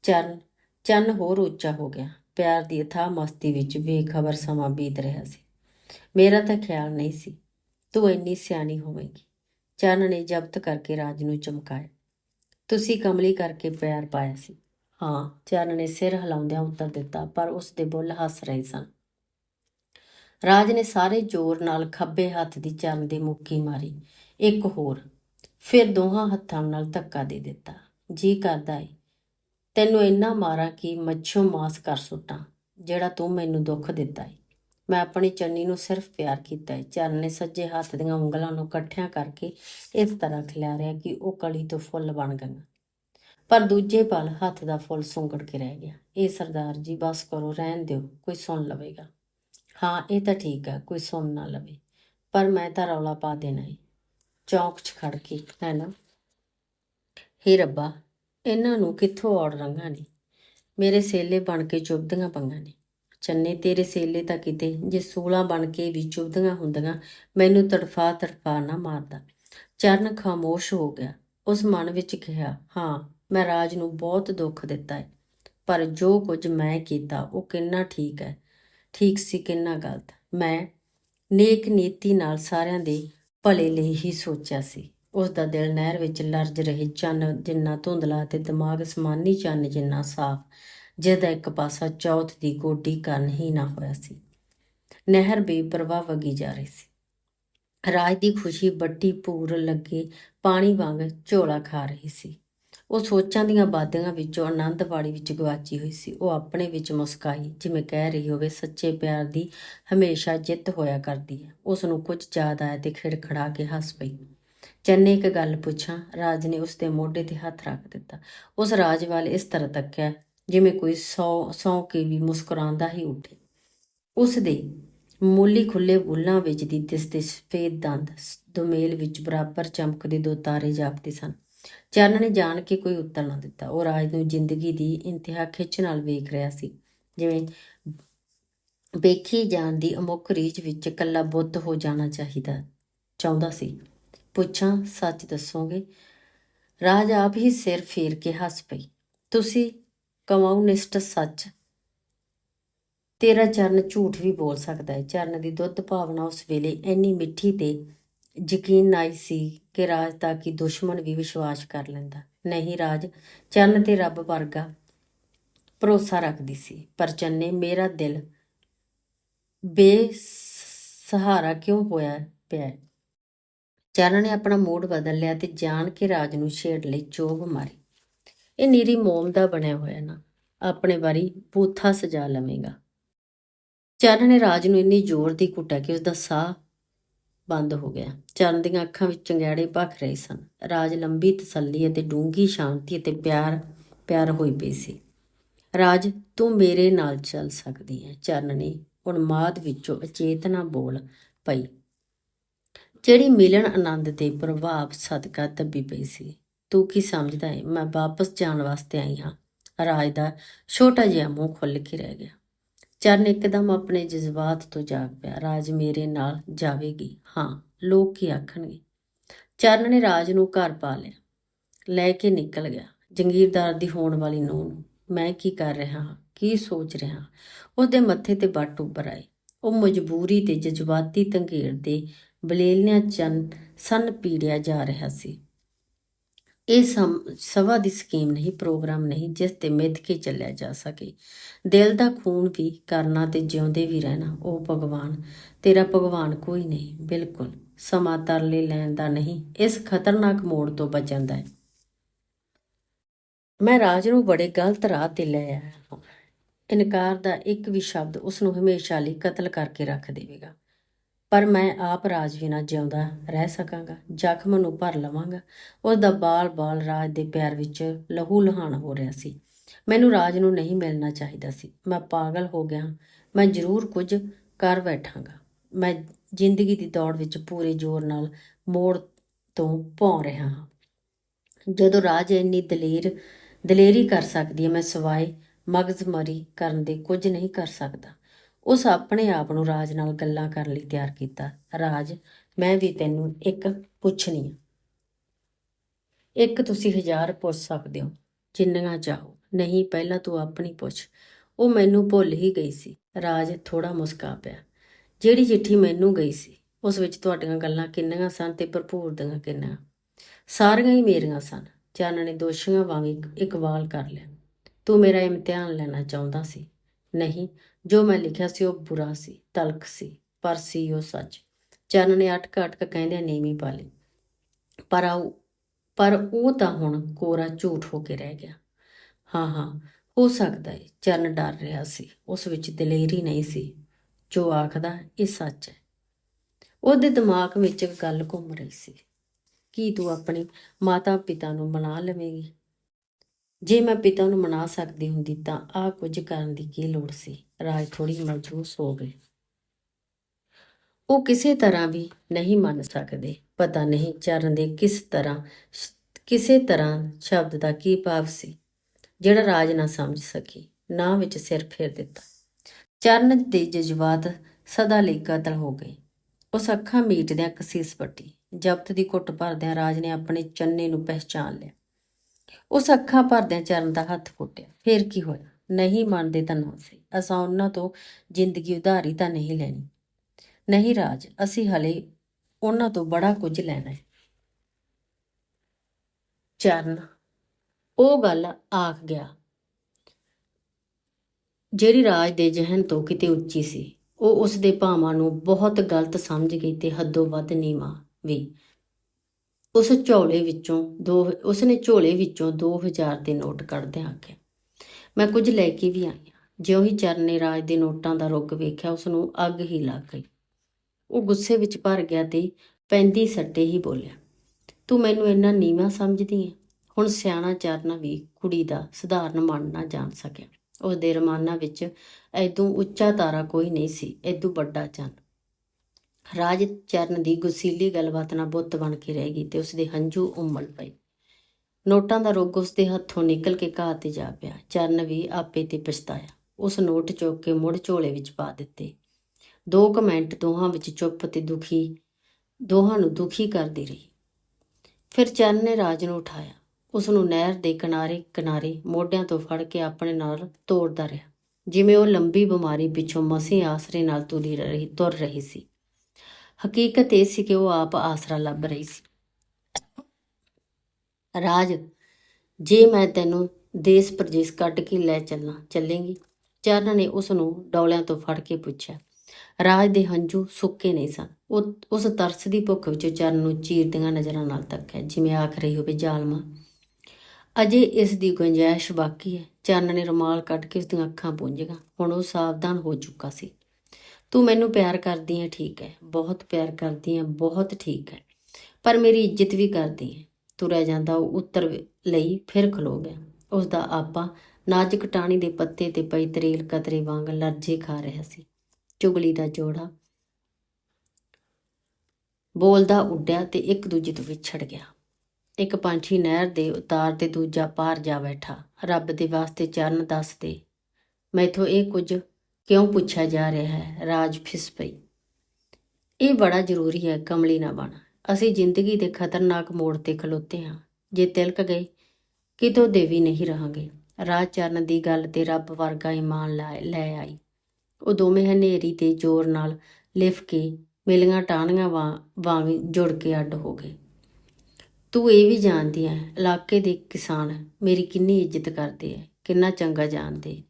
Speaker 1: ਚਰਨ ਚੰਨ ਹੋਰ ਉੱਚਾ ਹੋ ਗਿਆ। ਪਿਆਰ ਦੀ ਅਥਾਹ ਮਸਤੀ ਵਿੱਚ ਬੇਖਬਰ ਸਮਾਂ ਬੀਤ ਰਿਹਾ ਸੀ। ਮੇਰਾ ਤਾਂ ਖਿਆਲ ਨਹੀਂ ਸੀ, ਤੂੰ ਇੰਨੀ ਸਿਆਣੀ ਹੋਵੇਂਗੀ। ਚੰਨ ਨੇ ਜ਼ਬਤ ਕਰਕੇ ਰਾਜ ਨੂੰ ਚਮਕਾਇਆ। ਤੁਸੀਂ ਕਮਲੀ ਕਰਕੇ ਪਿਆਰ ਪਾਇਆ ਸੀ। ਹਾਂ ਚੰਨ ਨੇ ਸਿਰ ਹਿਲਾਉਂਦਿਆਂ ਉੱਤਰ ਦਿੱਤਾ, ਪਰ ਉਸ ਦੇ ਬੁੱਲ ਹੱਸ ਰਹੇ ਸਨ। ਰਾਜ ਨੇ ਸਾਰੇ ਜ਼ੋਰ ਨਾਲ ਖੱਬੇ ਹੱਥ ਦੀ ਚਰਨ ਦੇ ਮੁੱਕੀ ਮਾਰੀ। ਇੱਕ ਹੋਰ, ਫਿਰ ਦੋਹਾਂ ਹੱਥਾਂ ਨਾਲ ਧੱਕਾ ਦੇ ਦਿੱਤਾ। ਜੀ ਕਰਦਾ ਏ, ਤੈਨੂੰ ਇੰਨਾ ਮਾਰਾਂ ਕਿ ਮੱਛੋਂ ਮਾਸ ਕਰ ਸੁੱਟਾਂ, ਜਿਹੜਾ ਤੂੰ ਮੈਨੂੰ ਦੁੱਖ ਦਿੱਤਾ ਏ। ਮੈਂ ਆਪਣੀ ਚੰਨੀ ਨੂੰ ਸਿਰਫ ਪਿਆਰ ਕੀਤਾ ਏ। ਚਰਨ ਨੇ ਸੱਜੇ ਹੱਥ ਦੀਆਂ ਉਂਗਲਾਂ ਨੂੰ ਇਕੱਠਿਆਂ ਕਰਕੇ ਇਸ ਤਰ੍ਹਾਂ ਖਿਲਾਰਿਆ ਕਿ ਉਹ ਕਲੀ ਤੋਂ ਫੁੱਲ ਬਣ ਗਈਆਂ। ਪਰ ਦੂਜੇ ਪਲ ਹੱਥ ਦਾ ਫੁੱਲ ਸੁੰਗੜ ਕੇ ਰਹਿ ਗਿਆ। ਇਹ ਸਰਦਾਰ ਜੀ, ਬਸ ਕਰੋ, ਰਹਿਣ ਦਿਓ, ਕੋਈ ਸੁਣ ਲਵੇਗਾ। ਹਾਂ, ਇਹ ਤਾਂ ਠੀਕ ਹੈ, ਕੋਈ ਸੁਣ ਨਾ ਲਵੇ। ਪਰ ਮੈਂ ਤਾਂ ਰੌਲਾ ਪਾ ਦੇਣਾ ਏ। ਚੌਂਕ 'ਚ ਖੜ ਕੇ, ਹੈ ਨਾ? ਹੇ ਰੱਬਾ, ਇਹਨਾਂ ਨੂੰ ਕਿੱਥੋਂ ਔੜ ਰੰਗਾਂ ਨੇ? ਮੇਰੇ ਸੇਲੇ ਬਣ ਕੇ ਚੁੱਭਦੀਆਂ ਪੰਗਾਂ ਨੇ। ਚੰਨੇ, ਤੇਰੇ ਸੇਲੇ ਤਾਂ ਕਿਤੇ, ਜੇ ਸੂਲਾਂ ਬਣ ਕੇ ਵੀ ਚੁੱਭਦੀਆਂ ਹੁੰਦੀਆਂ, ਮੈਨੂੰ ਤੜਫਾ ਤੜਫਾ ਨਾ ਮਾਰਦਾ। ਚਰਨ ਖਾਮੋਸ਼ ਹੋ ਗਿਆ। ਉਸ ਮਨ ਵਿੱਚ ਕਿਹਾ, ਹਾਂ, ਮੈਂ ਰਾਜ ਨੂੰ ਬਹੁਤ ਦੁੱਖ ਦਿੱਤਾ ਹੈ ਪਰ ਜੋ ਕੁਝ ਮੈਂ ਕੀਤਾ, ਉਹ ਕਿੰਨਾ ਠੀਕ ਹੈ। ਠੀਕ ਸੀ ਕਿੰਨਾ ਗਲਤ। ਮੈਂ ਨੇਕ ਨੀਤੀ ਨਾਲ ਸਾਰਿਆਂ ਦੇ ਭਲੇ ਲਈ ਹੀ ਸੋਚਿਆ ਸੀ। ਉਸ ਦਾ ਦਿਲ ਨਹਿਰ ਵਿੱਚ ਲਰਜ ਰਹੇ ਚੰਨ ਜਿੰਨਾ ਧੁੰਦਲਾ ਤੇ ਦਿਮਾਗ ਸਮਾਨੀ ਚੰਨ ਜਿੰਨਾ ਸਾਫ਼, ਜਿਹਦਾ ਇੱਕ ਪਾਸਾ ਚੌਥ ਦੀ ਗੋਡੀ ਕਰਨ ਹੀ ਨਾ ਹੋਇਆ ਸੀ। ਨਹਿਰ ਬੇਪਰਵਾਹ ਵਗੀ ਜਾ ਰਹੀ ਸੀ। ਰਾਜ ਦੀ ਖੁਸ਼ੀ ਬੱਟੀ ਪੂਰ ਲੱਗੇ ਪਾਣੀ ਵਾਂਗ ਝੋਲਾ ਖਾ ਰਹੀ ਸੀ। ਉਹ ਸੋਚਾਂ ਦੀਆਂ ਬਾਦੀਆਂ ਵਿੱਚੋਂ ਆਨੰਦਵਾੜੀ ਵਿੱਚ ਗਵਾਚੀ ਹੋਈ ਸੀ। ਉਹ ਆਪਣੇ ਵਿੱਚ ਮੁਸਕਾਈ, ਜਿਵੇਂ ਕਹਿ ਰਹੀ ਹੋਵੇ, ਸੱਚੇ ਪਿਆਰ ਦੀ ਹਮੇਸ਼ਾ ਜਿੱਤ ਹੋਇਆ ਕਰਦੀ ਹੈ। ਉਸ ਨੂੰ ਕੁਝ ਯਾਦ ਆਇਆ ਤੇ ਖਿੜਖੜਾ ਕੇ ਹੱਸ ਪਈ। ਚੰਨੇ ਇੱਕ ਗੱਲ ਪੁੱਛਾਂ, ਰਾਜ ਨੇ ਉਸ ਦੇ ਮੋਢੇ ਤੇ ਹੱਥ ਰੱਖ ਦਿੱਤਾ। ਉਸ ਰਾਜ ਵੱਲ ਇਸ ਤਰ੍ਹਾਂ ਤੱਕਿਆ, ਜਿਵੇਂ ਕੋਈ ਸੌ ਸੌ ਕੇ ਵੀ ਮੁਸਕਰਾਉਂਦਾ ਹੀ ਉੱਠੇ। ਉਸ ਦੇ ਮੂਲੀ ਖੁੱਲੇ ਬੁੱਲਾਂ ਵਿੱਚ ਦੀ ਦਿਸਦੇ ਸਫੇਦ ਦੰਦ ਦੁਮੇਲ ਵਿੱਚ ਬਰਾਬਰ ਚਮਕਦੇ ਦੋ ਤਾਰੇ ਜਾਪਦੇ ਸਨ। ਚਰਨ ਨੇ ਜਾਣ ਕੇ ਕੋਈ ਉੱਤਰ ਨਾ ਦਿੱਤਾ। ਉਹ ਰਾਜ ਨੂੰ ਜ਼ਿੰਦਗੀ ਦੀ ਇੰਤਹਾ ਖਿੱਚ ਨਾਲ ਵੇਖ ਰਿਹਾ ਸੀ। ਜਿਵੇਂ ਵੇਖੀ ਜਾਣ ਦੀ ਅਮੁੱਕ ਰੀਝ ਵਿੱਚ ਇਕੱਲਾ ਬੁੱਤ ਹੋ ਜਾਣਾ ਚਾਹੀਦਾ ਚਾਹੁੰਦਾ ਸੀ। ਪੁੱਛਾਂ, ਸੱਚ ਦੱਸੋਗੇ? ਰਾਜ ਆਪ ਹੀ ਸਿਰ ਫੇਰ ਕੇ ਹੱਸ ਪਈ। ਤੁਸੀਂ ਕਮਾਊਨਿਸਟ ਸੱਚ। ਤੇਰਾ ਚਰਨ ਝੂਠ ਵੀ ਬੋਲ ਸਕਦਾ ਹੈ। ਚਰਨ ਦੀ ਦੁੱਧ ਭਾਵਨਾ ਉਸ ਵੇਲੇ ਇੰਨੀ ਮਿੱਠੀ ਤੇ ਯਕੀਨ ਆਈ ਸੀ ਕਿ ਰਾਜ ਦਾ ਕਿ ਦੁਸ਼ਮਣ ਵੀ ਵਿਸ਼ਵਾਸ ਕਰ ਲੈਂਦਾ। ਨਹੀਂ ਰਾਜ, ਚੰਨ ਤੇ ਰੱਬ ਵਰਗਾ ਭਰੋਸਾ ਰੱਖਦੀ ਸੀ, ਪਰ ਚੰਨੇ ਮੇਰਾ ਦਿਲ ਬੇਸਹਾਰਾ ਕਿਉਂ ਹੋਇਆ ਪਿਆ? ਚਰਨ ਨੇ ਆਪਣਾ ਮੂਡ ਬਦਲ ਲਿਆ ਤੇ ਜਾਣ ਕੇ ਰਾਜ ਨੂੰ ਛੇੜ ਲਈ ਚੋਗ ਮਾਰੀ। ਇਹ ਨੀਰੀ ਮੋਮ ਦਾ ਬਣਿਆ ਹੋਇਆ ਨਾ, ਆਪਣੇ ਵਾਰੀ ਬੂਥਾ ਸਜਾ ਲਵੇਂਗਾ। ਚਰਨ ਨੇ ਰਾਜ ਨੂੰ ਇੰਨੀ ਜ਼ੋਰ ਦੀ ਕੁੱਟਿਆ ਕਿ ਉਸ ਦਾ ਸਾਹ ਬੰਦ ਹੋ ਗਿਆ। ਚਰਨ ਦੀਆਂ ਅੱਖਾਂ ਵਿੱਚ ਚੰਗਿਆੜੇ ਭਖ ਰਹੇ ਸਨ। ਰਾਜ ਲੰਬੀ, ਤਸੱਲੀ ਅਤੇ ਡੂੰਘੀ ਸ਼ਾਂਤੀ ਅਤੇ ਪਿਆਰ ਪਿਆਰ ਹੋਈ ਪਈ ਸੀ। ਰਾਜ, ਤੂੰ ਮੇਰੇ ਨਾਲ ਚੱਲ ਸਕਦੀ ਹੈ ਚਰਨ ਨੇ ਉਨਮਾਦ ਵਿੱਚੋਂ ਅਚੇਤਨਾ ਬੋਲ ਪਈ। ਜਿਹੜੀ ਮਿਲਣ ਆਨੰਦ ਦੇ ਪ੍ਰਭਾਵ ਸਦਕਾ ਦੱਬੀ ਪਈ ਸੀ। ਤੂੰ ਕੀ ਸਮਝਦਾ ਹੈ ਮੈਂ ਵਾਪਸ ਜਾਣ ਵਾਸਤੇ ਆਈ ਹਾਂ ਰਾਜ ਦਾ ਛੋਟਾ ਜਿਹਾ ਮੂੰਹ ਖੁੱਲ ਕੇ ਰਹਿ ਗਿਆ। ਚਰਨ ਇੱਕਦਮ ਆਪਣੇ ਜਜ਼ਬਾਤ ਤੋਂ ਜਾਗ ਪਿਆ, ਰਾਜ ਮੇਰੇ ਨਾਲ ਜਾਵੇਗੀ। ਹਾਂ, ਲੋਕ ਕੀ ਆਖਣਗੇ। ਚਰਨ ਨੇ ਰਾਜ ਨੂੰ ਘਰ ਪਾ ਲਿਆ, ਲੈ ਕੇ ਨਿਕਲ ਗਿਆ, ਜੰਗੀਰਦਾਰ ਦੀ ਹੋਣ ਵਾਲੀ ਨੂੰਹ ਨੂੰ। ਮੈਂ ਕੀ ਕਰ ਰਿਹਾ ਹਾਂ? ਕੀ ਸੋਚ ਰਿਹਾ ਹਾਂ? ਉਹਦੇ ਮੱਥੇ ਤੇ ਬੱਟ ਉੱਭਰ ਆਏ। ਉਹ ਮਜਬੂਰੀ ਤੇ ਜਜ਼ਬਾਤੀ ਤੰਗੇੜ ਦੇ ਬਲੇਲਿਆਂ ਚੰਨ, ਸਨ ਪੀੜਿਆ ਜਾ ਰਿਹਾ ਸੀ। ਇਹ ਸਮ- ਸਭਾ ਦੀ ਸਕੀਮ ਨਹੀਂ, ਪ੍ਰੋਗਰਾਮ ਨਹੀਂ, ਜਿਸ ਤੇ ਮਿੱਧ ਕੇ ਚੱਲਿਆ ਜਾ ਸਕੇ। ਦਿਲ ਦਾ ਖੂਨ ਵੀ ਕਰਨਾ ਤੇ ਜਿਉਂਦੇ ਵੀ ਰਹਿਣਾ, ਉਹ ਭਗਵਾਨ। ਤੇਰਾ ਭਗਵਾਨ ਕੋਈ ਨਹੀਂ, ਬਿਲਕੁਲ। ਸਮਾਂ ਤਰਲੇ ਲੈਣ ਦਾ ਨਹੀਂ, ਇਸ ਖਤਰਨਾਕ ਮੋੜ ਤੋਂ ਬਚਣ ਦਾ ਹੈ। ਮੈਂ ਰਾਜ ਨੂੰ ਬੜੇ ਗਲਤ ਰਾਹ ਤੇ ਲੈ ਆਇਆ ਇਨਕਾਰ ਦਾ ਇੱਕ ਵੀ ਸ਼ਬਦ ਉਸ ਨੂੰ ਹਮੇਸ਼ਾ ਲਈ ਕਤਲ ਕਰਕੇ ਰੱਖ ਦੇਵੇਗਾ। ਪਰ ਮੈਂ ਆਪ ਰਾਜ ਬਿਨਾਂ ਜਿਉਂਦਾ ਰਹਿ ਸਕਾਂਗਾ, ਜ਼ਖਮ ਨੂੰ ਭਰ ਲਵਾਂਗਾ। ਉਸ ਦਾ ਬਾਲ-ਬਾਲ ਰਾਜ ਦੇ ਪਿਆਰ ਵਿੱਚ ਲਹੂ ਲਹਾਨ ਹੋ ਰਿਹਾ ਸੀ। ਮੈਨੂੰ ਰਾਜ ਨੂੰ ਨਹੀਂ ਮਿਲਣਾ ਚਾਹੀਦਾ ਸੀ। ਮੈਂ ਪਾਗਲ ਹੋ ਗਿਆ ਮੈਂ ਜ਼ਰੂਰ ਕੁਝ ਕਰ ਬੈਠਾਂਗਾ। ਮੈਂ ਜ਼ਿੰਦਗੀ ਦੀ ਦੌੜ ਵਿੱਚ ਪੂਰੇ ਜ਼ੋਰ ਨਾਲ ਮੋੜ ਤੋਂ ਭੌਂ ਰਿਹਾ ਹਾਂ। ਜਦੋਂ ਰਾਜ ਇੰਨੀ ਦਲੇਰ, ਦਲੇਰੀ ਕਰ ਸਕਦੀ ਹੈ, ਮੈਂ ਸਵਾਏ ਮਗਜ਼ਮਰੀ ਕਰਨ ਦੇ ਕੁਝ ਨਹੀਂ ਕਰ ਸਕਦਾ। ਉਸ ਆਪਣੇ ਆਪ ਨੂੰ ਰਾਜ ਨਾਲ ਗੱਲਾਂ ਕਰਨ ਲਈ, ਤਿਆਰ ਕੀਤਾ। ਰਾਜ, ਮੈਂ ਵੀ ਤੈਨੂੰ ਇੱਕ ਪੁੱਛਣੀ ਆ। ਇੱਕ ਤੁਸੀਂ ਹਜ਼ਾਰ ਪੁੱਛ ਸਕਦੇ ਹੋ, ਜਿੰਨੀਆਂ ਚਾਹੋ। ਨਹੀਂ, ਪਹਿਲਾਂ ਤੂੰ ਆਪਣੀ ਪੁੱਛ। ਉਹ ਮੈਨੂੰ ਭੁੱਲ ਹੀ ਗਈ ਸੀ। ਰਾਜ ਥੋੜਾ ਮੁਸਕਾ ਪਿਆ। ਜਿਹੜੀ ਚਿੱਠੀ ਮੈਨੂੰ ਗਈ ਸੀ, ਉਸ ਵਿੱਚ ਤੁਹਾਡੀਆਂ ਗੱਲਾਂ ਕਿੰਨੀਆਂ ਸਨ ਤੇ ਭਰਪੂਰ ਦੀਆਂ ਕਿੰਨੀਆਂ? ਸਾਰੀਆਂ ਹੀ ਮੇਰੀਆਂ ਸਨ। ਚੰਨ ਨੇ ਦੋਸ਼ੀਆਂ ਵਾਂਗ ਇਕਵਾਲ ਕਰ ਲਿਆ। ਤੂੰ ਮੇਰਾ ਇਮਤਿਹਾਨ ਲੈਣਾ ਚਾਹੁੰਦਾ ਸੀ। ਨਹੀਂ, ਜੋ ਮੈਂ ਲਿਖਿਆ ਸੀ ਉਹ ਬੁਰਾ ਸੀ, ਤਲਖ ਸੀ, ਪਰ ਸੀ ਉਹ ਸੱਚ। ਚੰਨ ਨੇ ਅਟਕ ਅਟਕ ਕਹਿੰਦੇ ਨੀਵੀਂ ਪਾ ਲਈ। ਪਰ ਆਉ, ਪਰ ਉਹ ਤਾਂ ਹੁਣ ਕੋਰਾ ਝੂਠ ਹੋ ਕੇ ਰਹਿ ਗਿਆ। ਹਾਂ ਹਾਂ, ਹੋ ਸਕਦਾ ਹੈ ਚੰਨ ਡਰ ਰਿਹਾ ਸੀ, ਉਸ ਵਿੱਚ ਦਲੇਰੀ ਨਹੀਂ ਸੀ। ਜੋ ਆਖਦਾ, ਇਹ ਸੱਚ ਹੈ। ਉਹਦੇ ਦਿਮਾਗ ਵਿੱਚ ਇੱਕ ਗੱਲ ਘੁੰਮ ਰਹੀ ਸੀ। ਕੀ ਤੂੰ ਆਪਣੀ ਮਾਤਾ ਪਿਤਾ ਨੂੰ ਮਨਾ ਲਵੇਂਗੀ? ਜੇ ਮੈਂ ਪਿਤਾ ਨੂੰ ਮਨਾ ਸਕਦੀ ਹੁੰਦੀ ਤਾਂ ਆਹ ਕੁਝ ਕਰਨ ਦੀ ਕੀ ਲੋੜ ਸੀ? ਰਾਜ ਥੋੜੀ ਮਜਬੂਸ ਹੋ ਗਈ ਉਹ ਕਿਸੇ ਤਰ੍ਹਾਂ ਵੀ ਨਹੀਂ ਮੰਨ ਸਕਦੇ। ਪਤਾ ਨਹੀਂ ਚਰਨ ਦੇ ਕਿਸ ਤਰ੍ਹਾਂ ਕਿਸੇ ਤਰ੍ਹਾਂ ਸ਼ਬਦ ਦਾ ਕੀ ਭਾਵ ਸੀ, ਜਿਹੜਾ ਰਾਜ ਨਾ ਸਮਝ ਸਕੀ, ਨਾ ਵਿੱਚ ਸਿਰ ਫੇਰ ਦਿੱਤਾ। ਚਰਨ ਦੇ ਜਜ਼ਬਾਤ ਸਦਾ ਲਈ ਕਤਲ ਹੋ ਗਏ। ਉਸ ਅੱਖਾਂ ਮੀਟਦਿਆਂ ਕਸੀਸ ਪੱਟੀ ਜ਼ਬਤ ਦੀ ਘੁੱਟ ਭਰਦਿਆਂ ਰਾਜ ਨੇ ਆਪਣੇ ਚੰਨੇ ਨੂੰ ਪਹਿਚਾਨ ਲਿਆ। ਉਸ ਅੱਖਾਂ ਭਰਦਿਆਂ ਚਰਨ ਦਾ ਹੱਥ ਫੁੱਟਿਆ। ਫੇਰ ਕੀ ਹੋਇਆ? ਨਹੀਂ ਮੰਨਦੇ ਤਾਂ ਨਾ ਸੀ ਅਸਾਂ ਉਹਨਾਂ ਤੋਂ ਜ਼ਿੰਦਗੀ ਉਧਾਰੀ ਤਾਂ ਨਹੀਂ ਲੈਣੀ। ਨਹੀਂ ਰਾਜ, ਅਸੀਂ ਹਲੇ ਉਹਨਾਂ ਤੋਂ ਬੜਾ ਕੁਝ ਲੈਣਾ ਹੈ। ਚਰਨ, ਉਹ ਗੱਲ ਆਖ ਗਿਆ। ਜਿਹੜੀ ਰਾਜ ਦੇ ਜਿਹਨ ਤੋਂ ਕਿਤੇ ਉੱਚੀ ਸੀ, ਉਹ ਉਸ ਦੇ ਭਾਵਾਂ ਨੂੰ ਬਹੁਤ ਗਲਤ ਸਮਝ ਗਈ ਤੇ ਹੱਦੋਂ ਵੱਧ ਨੀਵਾਂ ਵੀ ਉਸ ਝੋਲੇ ਵਿੱਚੋਂ ਦੋ, ਉਸਨੇ ਝੋਲੇ ਵਿੱਚੋਂ 2000 ਦੇ ਨੋਟ ਕੱਢਦਿਆਂ ਆਖਿਆ, ਮੈਂ ਕੁਝ ਲੈ ਕੇ ਵੀ ਆਈ ਹਾਂ। ਜਿਉਂ ਹੀ ਚਰਨ ਨੇ ਰਾਜ ਦੇ ਨੋਟਾਂ ਦਾ ਰੁੱਗ ਵੇਖਿਆ ਉਸ ਨੂੰ ਅੱਗ ਹੀ ਲੱਗ ਗਈ। ਉਹ ਗੁੱਸੇ ਵਿੱਚ ਭਰ ਗਿਆ ਤੇ ਪੈਂਦੀ ਸੱਟੇ ਹੀ ਬੋਲਿਆ, ਤੂੰ ਮੈਨੂੰ ਇੰਨਾ ਨੀਵਾਂ ਸਮਝਦੀ ਹੈ ਹੁਣ ਸਿਆਣਾ ਚਰਨ ਵੀ ਕੁੜੀ ਦਾ ਸਧਾਰਨ ਮਨ ਨਾ ਜਾਣ ਸਕਿਆ। ਉਸ ਦੇ ਰਮਾਨਾ ਵਿੱਚ ਐਦੋਂ ਉੱਚਾ ਤਾਰਾ ਕੋਈ ਨਹੀਂ ਸੀ, ਐਦੋਂ ਵੱਡਾ ਚੰਨ। ਰਾਜ ਚਰਨ ਦੀ ਗੁਸੀਲੀ ਗੱਲਬਾਤ ਨਾਲ ਬੁੱਤ ਬਣ ਕੇ ਰਹਿ ਗਈ ਤੇ ਉਸਦੇ ਹੰਝੂ ਉਮਲ ਪਏ। ਨੋਟਾਂ ਦਾ ਰੁੱਗ ਉਸਦੇ ਹੱਥੋਂ ਨਿਕਲ ਕੇ ਘਾਹ ਤੇ ਜਾ ਪਿਆ। ਚਰਨ ਵੀ ਆਪੇ ਤੇ ਪਛਤਾਇਆ। ਉਸ ਨੋਟ ਚੁੱਕ ਕੇ ਮੁੜ ਝੋਲੇ ਵਿੱਚ ਪਾ ਦਿੱਤੇ। ਦੋ ਕੁ ਮਿੰਟ ਦੋਹਾਂ ਵਿੱਚ ਚੁੱਪ ਤੇ ਦੁਖੀ, ਦੋਹਾਂ ਨੂੰ ਦੁਖੀ ਕਰਦੀ ਰਹੀ। ਫਿਰ ਚਰਨ ਨੇ ਰਾਜ ਨੂੰ ਉਠਾਇਆ। ਉਸ ਨੂੰ ਨਹਿਰ ਦੇ ਕਿਨਾਰੇ ਕਿਨਾਰੇ ਮੋਢਿਆਂ ਤੋਂ ਫੜ ਕੇ ਆਪਣੇ ਨਾਲ ਤੋੜਦਾ ਰਿਹਾ। ਜਿਵੇਂ ਉਹ ਲੰਬੀ ਬਿਮਾਰੀ ਪਿੱਛੋਂ ਮਸੀਂ ਆਸਰੇ ਨਾਲ ਤੁਰੀ ਰਹੀ, ਤੁਰ ਰਹੀ ਸੀ। ਹਕੀਕਤ ਇਹ ਸੀ ਕਿ ਉਹ ਆਪ ਆਸਰਾ ਲੱਭ ਰਹੀ ਸੀ। ਰਾਜ, ਜੇ ਮੈਂ ਤੈਨੂੰ ਦੇਸ ਪ੍ਰਦੇਸ ਕੱਢ ਕੇ ਲੈ ਚੱਲਾਂ, ਚੱਲੇਂਗੀ? ਚਰਨ ਨੇ ਉਸ ਨੂੰ ਡੌਲਿਆਂ ਤੋਂ ਫੜ ਕੇ ਪੁੱਛਿਆ। ਰਾਜ ਦੇ ਹੰਝੂ ਸੁੱਕੇ ਨਹੀਂ ਸਨ। ਉਹ, ਉਸ ਤਰਸ ਦੀ ਭੁੱਖ ਵਿੱਚ ਚਰਨ ਨੂੰ ਚੀਰਦੀਆਂ ਨਜ਼ਰਾਂ ਨਾਲ ਤੱਕਿਆ, ਜਿਵੇਂ ਆਖ ਰਹੀ ਹੋਵੇ ਜ਼ਾਲਮਾ। ਅਜੇ ਇਸ ਦੀ ਗੁੰਜਾਇਸ਼ ਬਾਕੀ ਹੈ। ਚਰਨ ਨੇ ਰੁਮਾਲ ਕੱਢ ਕੇ ਉਸ ਦੀਆਂ ਅੱਖਾਂ ਪੂੰਝੀਆਂ ਹੁਣ ਉਹ ਸਾਵਧਾਨ ਹੋ ਚੁੱਕਾ ਸੀ। ਤੂੰ ਮੈਨੂੰ ਪਿਆਰ ਕਰਦੀ ਹੈ ਠੀਕ ਹੈ। ਬਹੁਤ ਪਿਆਰ ਕਰਦੀ ਹੈ ਬਹੁਤ ਠੀਕ ਹੈ। ਪਰ ਮੇਰੀ ਇੱਜ਼ਤ ਵੀ ਕਰਦੀ ਹੈ ਤੁਰਿਆ ਜਾਂਦਾ, ਉਹ ਉੱਤਰ ਲਈ ਫਿਰ ਖਲੋ ਗਿਆ। ਉਸ ਦਾ ਆਪਾ ਨਾਜ਼ੁਕ ਟਾਣੀ ਦੇ ਪੱਤੇ ਤੇ ਪਈ ਤਰੇਲ ਕਤਰੇ ਵਾਂਗ ਲਰਜੇ ਖਾ ਰਿਹਾ ਸੀ। ਚੁਗਲੀ ਦਾ ਜੋੜਾ ਬੋਲਦਾ ਉੱਡਿਆ ਤੇ ਇੱਕ ਦੂਜੇ ਤੋਂ ਵਿਛੜ ਗਿਆ। ਇੱਕ ਪੰਛੀ ਨਹਿਰ ਦੇ ਉਤਾਰ ਤੇ ਦੂਜਾ ਪਾਰ ਜਾ ਬੈਠਾ। ਰੱਬ ਦੇ ਵਾਸਤੇ ਚਰਨ ਦੱਸ ਦੇ। ਮੈਥੋਂ ਇਹ ਕੁਝ ਕਿਉਂ ਪੁੱਛਿਆ ਜਾ ਰਿਹਾ ਹੈ? ਰਾਜ ਫਿਸ ਪਈ। ਇਹ ਬੜਾ ਜ਼ਰੂਰੀ ਹੈ, ਕਮਲੀ ਨਾ ਬਣ। ਅਸੀਂ ਜ਼ਿੰਦਗੀ ਦੇ ਖਤਰਨਾਕ ਮੋੜ ਤੇ ਖਲੋਤੇ ਹਾਂ। ਜੇ ਤਿਲਕ ਗਏ ਕਿਤੋਂ ਦੇਵੀ ਨਹੀਂ ਰਹਾਂਗੇ? ਰਾਜ ਚਰਨ ਦੀ ਗੱਲ ਤੇ ਰੱਬ ਵਰਗਾ ਇਮਾਨ ਲੈ ਲੈ ਆਈ। ਉਹ ਦੋਵੇਂ ਹਨੇਰੀ ਤੇ ਜ਼ੋਰ ਨਾਲ ਲਿਫ ਕੇ ਮਿਲੀਆਂ ਟਾਹਣੀਆਂ ਵਾਂ ਵਾਂਗ ਜੁੜ ਕੇ ਅੱਡ ਹੋ ਗਏ। ਤੂੰ ਇਹ ਵੀ ਜਾਣਦੀ ਹੈ, ਇਲਾਕੇ ਦੇ ਕਿਸਾਨ ਮੇਰੀ ਕਿੰਨੀ ਇੱਜ਼ਤ ਕਰਦੇ ਐ ਕਿੰਨਾ ਚੰਗਾ ਜਾਣਦੇ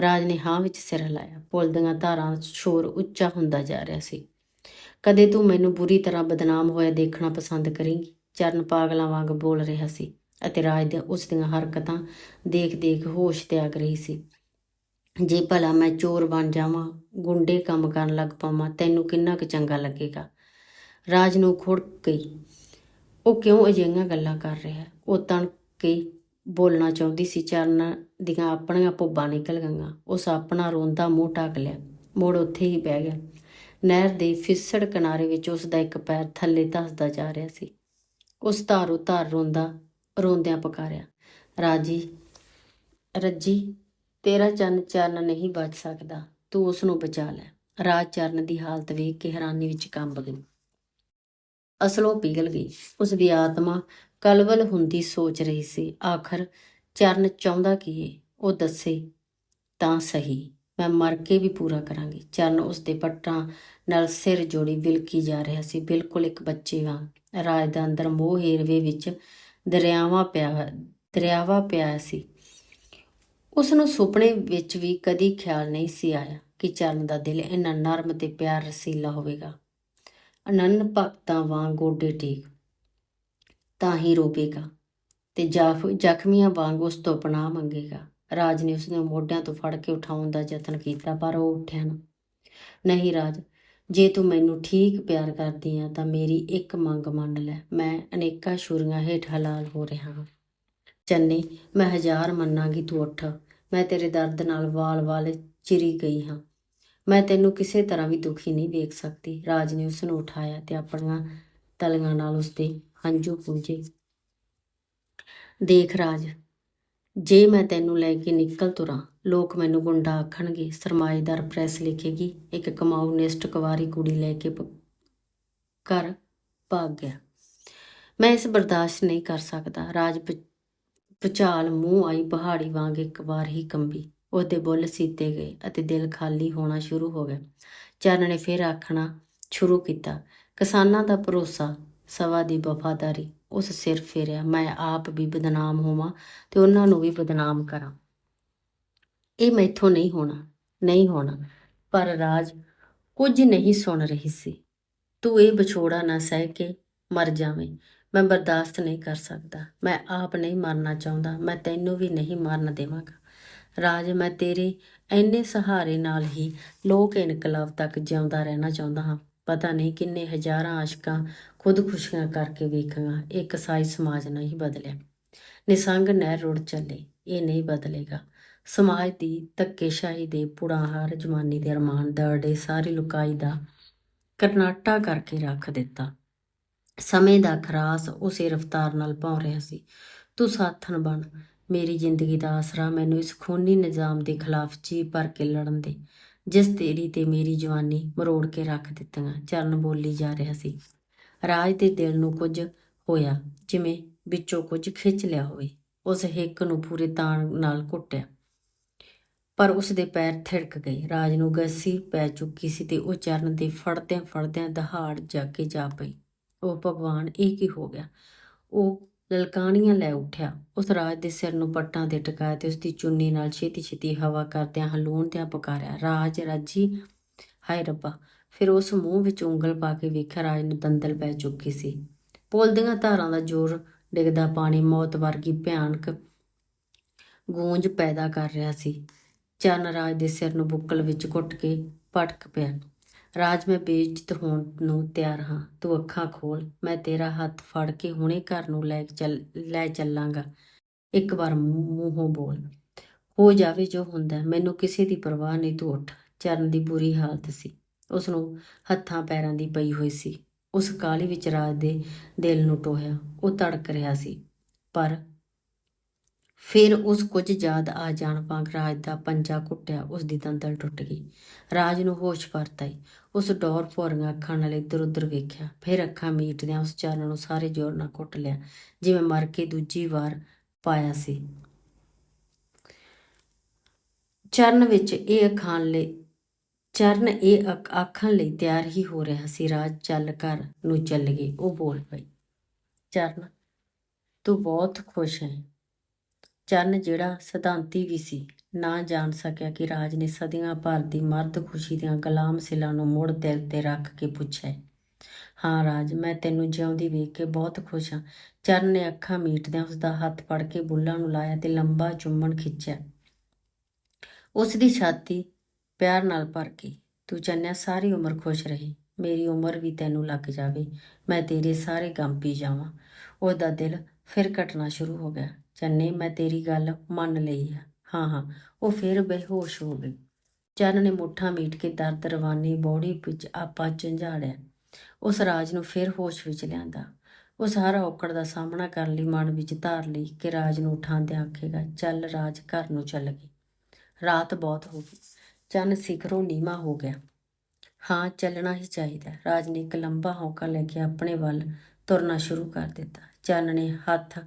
Speaker 1: ਰਾਜ ਨੇ ਹਾਂ ਵਿੱਚ ਸਿਰ ਹਿਲਾਇਆ। ਪੁੱਲ ਦੀਆਂ ਧਾਰਾਂ ਸ਼ੋਰ ਉੱਚਾ ਹੁੰਦਾ ਜਾ ਰਿਹਾ ਸੀ। ਕਦੇ ਤੂੰ ਮੈਨੂੰ ਬੁਰੀ ਤਰ੍ਹਾਂ ਬਦਨਾਮ ਹੋਇਆ ਦੇਖਣਾ ਪਸੰਦ ਕਰੇਂਗੀ, ਚਰਨ ਪਾਗਲਾਂ ਵਾਂਗ ਬੋਲ ਰਿਹਾ ਸੀ ਅਤੇ ਰਾਜ ਦੇ ਉਸ ਦੀਆਂ ਹਰਕਤਾਂ ਦੇਖ-ਦੇਖ ਹੋਸ਼ ਤਿਆਗ ਰਹੀ ਸੀ। ਜੇ ਭਲਾ ਮੈਂ ਚੋਰ ਬਣ ਜਾਵਾਂ, ਗੁੰਡੇ ਕੰਮ ਕਰਨ ਲੱਗ ਪਾਵਾਂ, ਤੈਨੂੰ ਕਿੰਨਾ ਕੁ ਚੰਗਾ ਲੱਗੇਗਾ? ਰਾਜ ਨੂੰ ਖੁੜ ਗਈ। ਉਹ ਕਿਉਂ ਅਜਿਹੀਆਂ ਗੱਲਾਂ ਕਰ ਰਿਹਾ? ਉਹ ਤਣ ਕੇ ਬੋਲਣਾ ਚਾਹੁੰਦੀ ਸੀ, ਚਰਨ ਦੀਆਂ ਆਪਣੀਆਂ ਭੁੱਬਾਂ ਨਿਕਲ ਗਈਆਂ। ਉਸ ਆਪਣਾ ਰੋਂਦਾ ਮੂੰਹ ਢੱਕ ਲਿਆ। ਮੋੜ ਉੱਥੇ ਹੀ ਬਹਿ ਗਿਆ। ਨਹਿਰ ਦੇ ਫਿਸੜ ਕਿਨਾਰੇ ਵਿੱਚ ਉਸ ਦਾ ਇੱਕ ਪੈਰ ਥੱਲੇ ਧੱਸਦਾ ਜਾ ਰਿਹਾ ਸੀ। ਉਸ ਧਾਰੋ ਧਾਰ ਰੋਂਦਾ, ਰੋਂਦਿਆਂ ਪੁਕਾਰਿਆ, ਰਾਜੀ, ਰੱਜੀ, ਤੇਰਾ ਚੰਨ ਚਰਨ ਨਹੀਂ ਬਚ ਸਕਦਾ। ਤੂੰ ਉਸ ਨੂੰ ਬਚਾ ਲੈ। ਰਾਜ ਚਰਨ ਦੀ ਹਾਲਤ ਵੇਖ ਕੇ ਹੈਰਾਨੀ ਵਿੱਚ ਕੰਬ ਗਈ। ਅਸਲੋਂ ਪਿਘਲ ਗਈ। ਉਸ ਦੀ ਆਤਮਾ ਕਲਵਲ ਹੁੰਦੀ ਸੋਚ ਰਹੀ ਸੀ। ਆਖਰ ਚਰਨ ਚਾਹੁੰਦਾ ਕੀ ਏ ਉਹ ਦੱਸੇ, ਤਾਂ ਸਹੀ, ਮੈਂ ਮਰ ਕੇ ਵੀ ਪੂਰਾ ਕਰਾਂਗੀ। ਚਰਨ ਉਸ ਦੇ ਪੱਟਾਂ ਨਾਲ ਸਿਰ ਜੋੜੀ ਵਿਲਕੀ ਜਾ ਰਿਹਾ ਸੀ। ਬਿਲਕੁਲ ਇੱਕ ਬੱਚੇ ਵਾਂਗ, ਰਾਜ ਦਾ ਅੰਦਰ ਮੋਹ ਹੇਰਵੇ ਵਿੱਚ ਦਰਿਆਵਾਂ ਪਿਆ, ਦਰਿਆਵਾ ਪਿਆ ਸੀ। ਉਸ ਨੂੰ ਸੁਪਨੇ ਵਿੱਚ ਵੀ ਕਦੀ ਖਿਆਲ ਨਹੀਂ ਸੀ ਆਇਆ ਕਿ ਚਰਨ ਦਾ ਦਿਲ ਇੰਨਾ ਨਰਮ ਤੇ ਪਿਆਰ ਰਸੀਲਾ ਹੋਵੇਗਾ। ਅਨੰਨ ਭਗਤਾਂ ਵਾਂਗ ਗੋਡੇ ਟੇਕ ਤਾਂ ਹੀ ਰੋਵੇਗਾ ਤੇ ਜਾਫ, ਜ਼ਖਮੀਆਂ ਵਾਂਗ ਉਸ ਤੋਂ ਪਨਾਹ ਮੰਗੇਗਾ। ਰਾਜ ਨੇ ਉਸ ਨੂੰ ਮੋਢਿਆਂ ਤੋਂ ਫੜ ਕੇ ਉਠਾਉਣ ਦਾ ਯਤਨ ਕੀਤਾ, ਪਰ ਉਹ ਉੱਠਿਆ ਨਾ। ਨਹੀਂ ਰਾਜ, ਜੇ ਤੂੰ ਮੈਨੂੰ ਠੀਕ ਪਿਆਰ ਕਰਦੀ ਆ, ਤਾਂ ਮੇਰੀ ਇੱਕ ਮੰਗ ਮੰਨ ਲੈ। ਮੈਂ ਅਨੇਕਾਂ ਛੁਰੀਆਂ ਹੇਠ ਹਲਾਲ ਹੋ ਰਿਹਾ ਹਾਂ। ਚੰਨੀ, ਮੈਂ ਹਜ਼ਾਰ ਮੰਨਾਂਗੀ ਤੂੰ ਉੱਠ। ਮੈਂ ਤੇਰੇ ਦਰਦ ਨਾਲ ਵਾਲ-ਵਾਲ ਚਿਰੀ ਗਈ ਹਾਂ। ਮੈਂ ਤੈਨੂੰ ਕਿਸੇ ਤਰ੍ਹਾਂ ਵੀ ਦੁਖੀ ਨਹੀਂ ਦੇਖ ਸਕਦੀ। ਰਾਜ ਨੇ ਉਸ ਨੂੰ ਉਠਾਇਆ ਤੇ ਆਪਣੀਆਂ ਤਲੀਆਂ ਨਾਲ ਉਸ ਦੇ ਹੰਝੂ ਪੂੰਝੇ। ਦੇਖ ਰਾਜ, ਜੇ ਮੈਂ ਤੈਨੂੰ ਲੈ ਕੇ ਨਿਕਲ ਤੁਰਾਂ, ਲੋਕ ਮੈਨੂੰ ਗੁੰਡਾ ਆਖਣਗੇ, ਸਰਮਾਏਦਾਰ ਪ੍ਰੈਸ ਲਿਖੇਗੀ, ਇੱਕ ਕਮਾਊ ਨਿਸਟ ਕੁਵਾਰੀ ਕੁੜੀ ਲੈ ਕੇ ਘਰ ਭਾਗ ਗਿਆ। ਮੈਂ ਇਸ ਬਰਦਾਸ਼ਤ ਨਹੀਂ ਕਰ ਸਕਦਾ। ਰਾਜ ਪ- ਭੁਚਾਲ ਮੂੰਹ ਆਈ ਪਹਾੜੀ ਵਾਂਗ ਇੱਕ ਵਾਰ ਹੀ ਕੰਬੀ। ਉਹਦੇ ਬੁੱਲ ਸੀਤੇ ਗਏ ਅਤੇ ਦਿਲ ਖਾਲੀ ਹੋਣਾ ਸ਼ੁਰੂ ਹੋ ਗਿਆ। ਚਰਨ ਨੇ ਫਿਰ ਆਖਣਾ ਸ਼ੁਰੂ ਕੀਤਾ, ਕਿਸਾਨਾਂ ਦਾ ਭਰੋਸਾ ਸਵਾ ਦੀ ਵਫਾਦਾਰੀ। ਉਸ ਸਿਰ ਫੇਰਿਆ, ਮੈਂ ਆਪ ਵੀ ਬਦਨਾਮ ਹੋਵਾਂ ਤੇ ਉਹਨਾਂ ਨੂੰ ਵੀ ਬਦਨਾਮ ਕਰਾਂ। ਇਹ ਮੈਥੋਂ ਨਹੀਂ ਹੋਣਾ ਨਹੀਂ ਹੋਣਾ। ਪਰ ਰਾਜ, ਕੁਝ ਨਹੀਂ ਸੁਣ ਰਹੀ ਸੀ। ਤੂੰ ਇਹ ਵਿਛੋੜਾ ਨਾ ਸਹਿ ਕੇ ਮਰ ਜਾਵੇਂ। ਮੈਂ ਬਰਦਾਸ਼ਤ ਨਹੀਂ ਕਰ ਸਕਦਾ। ਮੈਂ ਆਪ ਨਹੀਂ ਮਰਨਾ ਚਾਹੁੰਦਾ। ਮੈਂ ਤੈਨੂੰ ਵੀ ਨਹੀਂ ਮਰਨ ਦੇਵਾਂਗਾ। ਰਾਜ, ਮੈਂ ਤੇਰੇ ਐਨੇ ਸਹਾਰੇ ਨਾਲ ਹੀ ਲੋਕ ਇਨਕਲਾਬ ਤੱਕ ਜਿਉਂਦਾ ਰਹਿਣਾ ਚਾਹੁੰਦਾ ਹਾਂ। ਪਤਾ ਨਹੀਂ ਕਿੰਨੇ ਹਜ਼ਾਰਾਂ ਆਸ਼ਕਾਂ ਖੁਦਕੁਸ਼ੀਆਂ ਕਰਕੇ ਵੇਖਾਂਗਾ ਇਹ ਕਸਾਈ ਸਮਾਜ ਨਹੀਂ ਬਦਲਿਆ। ਨਿਸੰਗ ਨਹਿਰ ਰੁੜ ਚੱਲੇ, ਇਹ ਨਹੀਂ ਬਦਲੇਗਾ। ਸਮਾਜ ਦੀ ਧੱਕੇਸ਼ਾਹੀ ਦੇ ਪੁੜਾਹਾਰ ਜਵਾਨੀ ਦੇ ਅਰਮਾਨ ਦਰੜੇ ਸਾਰੀ ਲੁਕਾਈ ਦਾ ਕਰਨਾਟਾ ਕਰਕੇ ਰੱਖ ਦਿੱਤਾ। ਸਮੇਂ ਦਾ ਖਰਾਸ ਉਸੇ ਰਫ਼ਤਾਰ ਨਾਲ ਭੌਂ ਰਿਹਾ ਸੀ। ਤੂੰ ਸਾਥਣ ਬਣ, ਮੇਰੀ ਜ਼ਿੰਦਗੀ ਦਾ ਆਸਰਾ ਮੈਨੂੰ ਇਸ ਖੂਨੀ ਨਿਜ਼ਾਮ ਦੇ ਖਿਲਾਫ ਜੀ ਭਰ ਕੇ ਲੜਨ ਦੇ। ਜਿਸ ਤੇਰੀ ਤੇ ਮੇਰੀ ਜਵਾਨੀ ਮਰੋੜ ਕੇ ਰੱਖ ਦਿੱਤੀਆਂ, ਚਰਨ ਬੋਲੀ ਜਾ ਰਿਹਾ ਸੀ। ਰਾਜ ਦੇ ਦਿਲ ਨੂੰ ਕੁਝ ਹੋਇਆ, ਜਿਵੇਂ ਵਿੱਚੋਂ ਕੁਝ ਖਿੱਚ ਲਿਆ ਹੋਵੇ। ਉਸ ਹਿੱਕ ਨੂੰ ਪੂਰੇ ਤਾਣ ਨਾਲ ਘੁੱਟਿਆ। ਪਰ ਉਸ ਦੇ ਪੈਰ ਥਿੜਕ ਗਏ। ਰਾਜ ਨੂੰ ਗੱਸੀ ਪੈ ਚੁੱਕੀ ਸੀ ਤੇ ਉਹ ਚਰਨ ਦੇ ਫੜਦਿਆਂ ਫੜਦਿਆਂ ਦਹਾੜ ਜਾ ਕੇ ਜਾ ਪਈ। ਉਹ ਭਗਵਾਨ ਇਹ ਕੀ ਹੋ ਗਿਆ? ਉਹ ਲਲਕਾਣੀਆਂ ਲੈ ਉੱਠਿਆ। ਉਸ ਰਾਜ ਦੇ ਸਿਰ ਨੂੰ ਪੱਟਾਂ ਤੇ ਟਿਕਾਇਆ ਤੇ ਉਸ ਦੀ ਚੁੰਨੀ ਨਾਲ ਛੇਤੀ ਛੇਤੀ ਹਵਾ ਕਰਦਿਆਂ ਹਲੂਣਦਿਆਂ ਪੁਕਾਰਿਆ, ਰਾਜ, ਰਾਜੀ? ਹਾਏ ਰੱਬਾ! ਫਿਰ ਉਸ ਮੂੰਹ ਵਿੱਚ ਉਂਗਲ ਪਾ ਕੇ ਵੇਖਿਆ, ਰਾਜ ਨੂੰ ਦੰਦਲ ਪੈ ਚੁੱਕੀ ਸੀ। ਪੁੱਲ ਦੀਆਂ ਧਾਰਾਂ ਦਾ ਜ਼ੋਰ ਡਿੱਗਦਾ ਪਾਣੀ ਮੌਤ ਵਰਗੀ ਭਿਆਨਕ ਗੂੰਜ ਪੈਦਾ ਕਰ ਰਿਹਾ ਸੀ। ਚੰਨ ਰਾਜ ਦੇ ਸਿਰ ਨੂੰ ਬੁੱਕਲ ਵਿੱਚ ਘੁੱਟ ਕੇ ਪਟਕ ਪਿਆ। ਰਾਜ ਮੈਂ ਬੇਇੱਜ਼ਤ ਹੋਣ ਨੂੰ ਤਿਆਰ ਹਾਂ। ਤੂੰ ਅੱਖਾਂ ਖੋਲ, ਮੈਂ ਤੇਰਾ ਹੱਥ ਫੜ ਕੇ ਹੁਣੇ ਘਰ ਨੂੰ ਲੈ ਚੱਲ, ਲੈ ਚੱਲਾਂਗਾ। ਇੱਕ ਵਾਰ ਮੂੰਹ- ਮੂੰਹੋਂ ਬੋਲ। ਹੋ ਜਾਵੇ ਜੋ ਹੁੰਦਾ, ਮੈਨੂੰ ਕਿਸੇ ਦੀ ਪਰਵਾਹ ਨਹੀਂ, ਤੂੰ ਉੱਠ। ਚਰਨ ਦੀ ਬੁਰੀ ਹਾਲਤ ਸੀ। ਉਸ ਨੂੰ ਹੱਥਾਂ ਪੈਰਾਂ ਦੀ ਪਈ ਹੋਈ ਸੀ। ਉਸ ਕਾਲੀ ਵਿੱਚ ਰਾਜ ਦੇ ਦਿਲ ਨੂੰ ਟੋਹਿਆ। ਉਹ ਤੜਕ ਰਿਹਾ ਸੀ। ਪਰ ਫਿਰ ਉਸ ਕੁਝ ਯਾਦ ਆ ਜਾਣ ਵਾਂਗ ਰਾਜ ਦਾ ਪੰਜਾ ਕੁੱਟਿਆ, ਉਸ ਦੀ ਦੰਦਲ ਟੁੱਟ ਗਈ। ਰਾਜ ਨੂੰ ਹੋਸ਼ ਪਰਤ ਆਈ ਉਸ ਡੌਰ ਭੋਰੀਆਂ ਅੱਖਾਂ ਨਾਲ ਇੱਧਰ ਉੱਧਰ ਵੇਖਿਆ। ਫਿਰ ਅੱਖਾਂ ਮੀਟਦਿਆਂ ਉਸ ਚਰਨ ਨੂੰ ਸਾਰੇ ਜ਼ੋਰ ਨਾਲ ਕੁੱਟ ਲਿਆ, ਜਿਵੇਂ ਮਰ ਕੇ ਦੂਜੀ ਵਾਰ ਪਾਇਆ ਸੀ। ਚਰਨ ਵਿੱਚ ਇਹ ਅਖਾਣ ਲਈ ਚਰਨ ਇਹ ਅਕ- ਆਖਣ ਲਈ ਤਿਆਰ ਹੀ ਹੋ ਰਿਹਾ ਸੀ। ਰਾਜ ਚੱਲ ਘਰ ਨੂੰ ਚੱਲ ਗਈ। ਉਹ ਬੋਲ ਪਈ, ਚਰਨ, ਤੂੰ ਬਹੁਤ ਖੁਸ਼ ਹੈ। ਚਰਨ ਜਿਹੜਾ ਸਿਧਾਂਤੀ ਵੀ ਸੀ, ਨਾ ਜਾਣ ਸਕਿਆ ਕਿ ਰਾਜ ਨੇ ਸਦੀਆਂ ਭਰ ਦੀ ਮਰਦ ਖੁਸ਼ੀ ਦੀਆਂ ਗੁਲਾਮ ਸਿਲਾਂ ਨੂੰ ਮੁੜ ਦਿਲ ਤੇ ਰੱਖ ਕੇ ਪੁੱਛਿਆ, ਹਾਂ ਰਾਜ, ਮੈਂ ਤੈਨੂੰ ਜਿਉਂਦੀ ਵੇਖ ਕੇ ਬਹੁਤ ਖੁਸ਼ ਹਾਂ। ਚਰਨ ਨੇ ਅੱਖਾਂ ਮੀਟਦਿਆਂ ਉਸ ਦਾ ਹੱਥ ਫੜ ਕੇ ਬੁੱਲਾਂ ਨੂੰ ਲਾਇਆ ਤੇ ਲੰਬਾ ਚੁੰਮਣ ਖਿੱਚਿਆ। ਉਸ ਦੀ ਛਾਤੀ ਪਿਆਰ ਨਾਲ ਭਰ ਗਈ ਤੂੰ ਚੰਨਿਆ, ਸਾਰੀ ਉਮਰ ਖੁਸ਼ ਰਹੀ। ਮੇਰੀ ਉਮਰ ਵੀ ਤੈਨੂੰ ਲੱਗ ਜਾਵੇ। ਮੈਂ ਤੇਰੇ ਸਾਰੇ ਗਮ ਪੀ ਜਾਵਾਂ। ਉਹਦਾ ਦਿਲ ਫਿਰ ਘਟਣਾ ਸ਼ੁਰੂ ਹੋ ਗਿਆ। ਚੰਨੇ, ਮੈਂ ਤੇਰੀ ਗੱਲ ਮੰਨ ਲਈ ਹੈ ਹਾਂ ਹਾਂ। ਉਹ ਫਿਰ ਬੇਹੋਸ਼ ਹੋ ਗਈ। ਚੰਨ ਨੇ ਮੁੱਠਾਂ ਮੀਟ ਕੇ ਦਰਦ ਰਵਾਨੀ ਬੋੜੀ ਵਿੱਚ ਆਪਾ ਝੰਝਾੜਿਆ। ਉਸ ਰਾਜ ਨੂੰ ਫਿਰ ਹੋਸ਼ ਵਿੱਚ ਲਿਆਂਦਾ। ਉਸ ਹਰ ਔਕੜ ਦਾ ਸਾਹਮਣਾ ਕਰਨ ਲਈ, ਮਨ ਵਿੱਚ ਧਾਰ ਲਈ ਕਿ ਰਾਜ ਨੂੰ ਉਠਾਉਂਦੇ ਆਖੇਗਾ, ਚੱਲ ਰਾਜ, ਘਰ ਨੂੰ ਚੱਲ ਗਈ। ਰਾਤ ਬਹੁਤ ਹੋ ਗਈ। ਚੰਨ ਸਿਖਰੋਂ ਨੀਵਾ ਹੋ ਗਿਆ। ਹਾਂ, ਚੱਲਣਾ ਹੀ ਚਾਹੀਦਾ ਰਾਜ ਨੇ ਇੱਕ ਲੰਬਾ ਹੌਂਕਾ ਲੈ ਕੇ ਆਪਣੇ ਵੱਲ ਤੁਰਨਾ ਸ਼ੁਰੂ ਕਰ ਦਿੱਤਾ। ਚੰਨ ਨੇ ਹੱਥ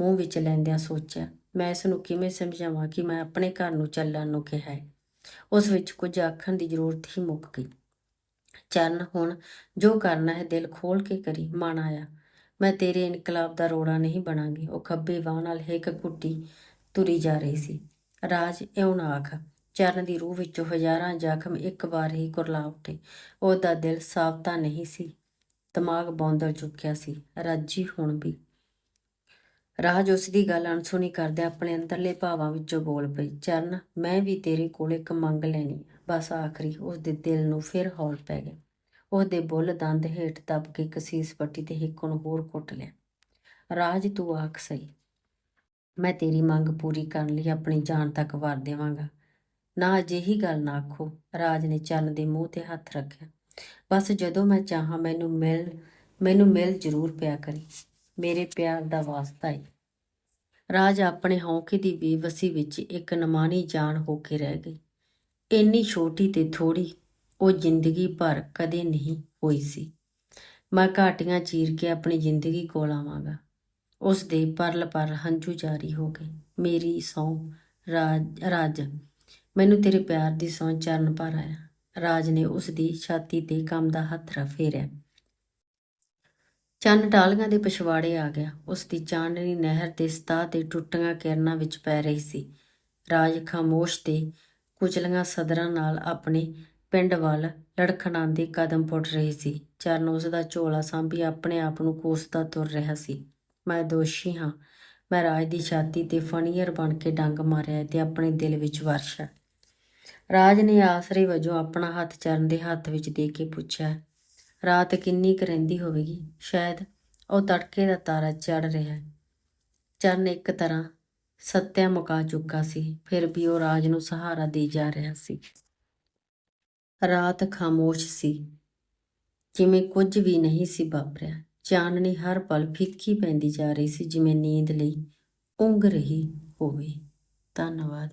Speaker 1: ਮੂੰਹ ਵਿੱਚ ਲੈਂਦਿਆਂ ਸੋਚਿਆ, ਮੈਂ ਇਸ ਨੂੰ ਕਿਵੇਂ ਸਮਝਾਵਾਂ ਕਿ ਮੈਂ ਆਪਣੇ ਘਰ ਨੂੰ ਚੱਲਣ ਨੂੰ ਕਿਹਾ ਹੈ ਉਸ ਵਿੱਚ ਕੁਝ ਆਖਣ ਦੀ ਜ਼ਰੂਰਤ ਹੀ ਮੁੱਕ ਗਈ। ਚਰਨ ਹੁਣ ਜੋ ਕਰਨਾ ਹੈ ਦਿਲ ਖੋਲ ਕੇ ਕਰੀ, ਮਨ ਆਇਆ, ਮੈਂ ਤੇਰੇ ਇਨਕਲਾਬ ਦਾ ਰੋੜਾ ਨਹੀਂ ਬਣਾਂਗੀ। ਉਹ ਖੱਬੇ ਬਾਹ ਨਾਲ ਹੇਕ ਕੁੱਟੀ ਤੁਰੀ ਜਾ ਰਹੀ ਸੀ। ਰਾਜ, ਇਉਂ ਨਾ ਆਖ। ਚਰਨ ਦੀ ਰੂਹ ਵਿੱਚੋਂ ਹਜ਼ਾਰਾਂ ਜ਼ਖਮ ਇੱਕ ਵਾਰ ਹੀ ਕੁਰਲਾ ਉੱਠੇ। ਉਹਦਾ ਦਿਲ ਸਾਫ਼ ਤਾਂ ਨਹੀਂ ਸੀ, ਦਿਮਾਗ ਬੌਂਦਲ ਚੁੱਕਿਆ ਸੀ। ਰਾਜੀ ਹੁਣ ਵੀ। ਰਾਜ ਉਸ ਦੀ ਗੱਲ ਅਣਸੁਣੀ ਕਰਦੇ ਆਪਣੇ ਅੰਦਰਲੇ ਭਾਵਾਂ ਵਿੱਚੋਂ ਬੋਲ ਪਈ, ਚਰਨ, ਮੈਂ ਵੀ ਤੇਰੇ ਕੋਲ ਇੱਕ ਮੰਗ ਲੈਣੀ ਬਸ ਆਖਰੀ ਉਸ ਦੇ ਦਿਲ ਨੂੰ ਫਿਰ ਹੌਲ ਪੈ ਗਿਆ। ਉਹਦੇ ਬੁੱਲ ਦੰਦ ਹੇਠ ਦੱਬ ਕੇ ਕਸੀਸ ਪੱਟੀ ਤੇ ਹਿੱਕ ਨੂੰ ਹੋਰ ਕੁੱਟ ਲਿਆ। ਰਾਜ, ਤੂੰ ਆਖ ਸਹੀ। ਮੈਂ ਤੇਰੀ ਮੰਗ ਪੂਰੀ ਕਰਨ ਲਈ ਆਪਣੀ ਜਾਨ ਤੱਕ ਵਾਰ ਦੇਵਾਂਗਾ। ਨਾ ਅਜਿਹੀ ਗੱਲ ਨਾ ਆਖੋ ਰਾਜ ਨੇ ਚੰਨ ਦੇ ਮੂੰਹ ਤੇ ਹੱਥ ਰੱਖਿਆ। ਬਸ ਜਦੋਂ ਮੈਂ ਚਾਹਾਂ, ਮੈਨੂੰ ਮਿਲ ਮੈਨੂੰ ਮਿਲ ਜ਼ਰੂਰ ਪਿਆ ਕਰੀ। ਮੇਰੇ ਪਿਆਰ ਦਾ ਵਾਸਤਾ ਹੈ ਰਾਜ ਆਪਣੇ ਹੌਕੇ ਦੀ ਬੇਵਸੀ ਵਿੱਚ ਇੱਕ ਨਮਾਨੀ ਜਾਨ ਹੋ ਕੇ ਰਹਿ ਗਈ। ਇੰਨੀ ਛੋਟੀ ਤੇ ਥੋੜੀ ਉਹ ਜ਼ਿੰਦਗੀ ਭਰ ਕਦੇ ਨਹੀਂ ਹੋਈ ਸੀ। ਮੈਂ ਘਾਟੀਆਂ ਚੀਰ ਕੇ ਆਪਣੀ ਜ਼ਿੰਦਗੀ ਕੋਲ ਆਵਾਂਗਾ। ਉਸ ਦੇ ਪਰਲ ਪਰ ਹੰਝੂ ਜਾਰੀ ਹੋ ਗਏ। ਮੇਰੀ ਸੌ ਰਾਜ ਰਾਜ, ਮੈਨੂੰ ਤੇਰੇ ਪਿਆਰ ਦੀ ਸੌ ਚਰਨ ਪਰ ਆਇਆ। ਰਾਜ ਨੇ ਉਸ ਦੀ ਛਾਤੀ ਤੇ ਕੰਮ ਦਾ ਹੱਥ ਰ ਫੇਰਿਆ ਚੰਨ ਡਾਲੀਆਂ ਦੇ ਪਿਛਵਾੜੇ ਆ ਗਿਆ। ਉਸ ਦੀ ਚਾਂਦਨੀ ਨਹਿਰ ਦੇ ਸਤਹ ਤੇ ਟੁੱਟੀਆਂ ਕਿਰਨਾਂ ਵਿੱਚ ਪੈ ਰਹੀ ਸੀ। ਰਾਜ ਖਾਮੋਸ਼ ਤੇ ਕੁਚਲੀਆਂ ਸਦਰਾਂ ਨਾਲ ਆਪਣੇ ਪਿੰਡ ਵੱਲ ਲੜਖੜਾਉਂਦੇ ਕਦਮ ਪੁੱਟ ਰਹੀ ਸੀ। ਚਰਨ ਉਸ ਦਾ ਝੋਲਾ ਸਾਂਭੀ ਆਪਣੇ ਆਪ ਨੂੰ ਕੋਸਦਾ ਤੁਰ ਰਿਹਾ ਸੀ। ਮੈਂ ਦੋਸ਼ੀ ਹਾਂ। ਮੈਂ ਰਾਜ ਦੀ ਛਾਤੀ ਤੇ ਫਣੀਅਰ ਬਣ ਕੇ ਡੰਗ ਮਾਰਿਆ ਤੇ ਆਪਣੇ ਦਿਲ ਵਿੱਚ ਵਰਸ਼ਾ ਰਾਜ ਨੇ ਆਸਰੇ ਵਜੋਂ ਆਪਣਾ ਹੱਥ ਚਰਨ ਦੇ ਹੱਥ ਵਿੱਚ ਦੇ ਕੇ ਪੁੱਛਿਆ ਰਾਤ ਕਿੰਨੀ ਕੁ ਰਹਿੰਦੀ ਹੋਵੇਗੀ? ਸ਼ਾਇਦ ਉਹ ਤੜਕੇ ਦਾ ਤਾਰਾ ਚੜ ਰਿਹਾ ਹੈ। ਚਰਨ ਇੱਕ ਤਰ੍ਹਾਂ ਸੱਤਿਆ ਮੁਕਾ ਚੁੱਕਾ ਸੀ, ਫਿਰ ਵੀ ਉਹ ਰਾਜ ਨੂੰ ਸਹਾਰਾ ਦੇ ਜਾ ਰਿਹਾ ਸੀ। ਰਾਤ ਖਾਮੋਸ਼ ਸੀ। ਜਿਵੇਂ ਕੁਝ ਵੀ ਨਹੀਂ ਸੀ ਵਾਪਰਿਆ। ਚਾਨਣੀ ਹਰ ਪਲ ਫਿੱਕੀ ਪੈਂਦੀ ਜਾ ਰਹੀ ਸੀ, ਜਿਵੇਂ ਨੀਂਦ ਲਈ ਉਂਘ ਰਹੀ ਹੋਵੇ। ਧੰਨਵਾਦ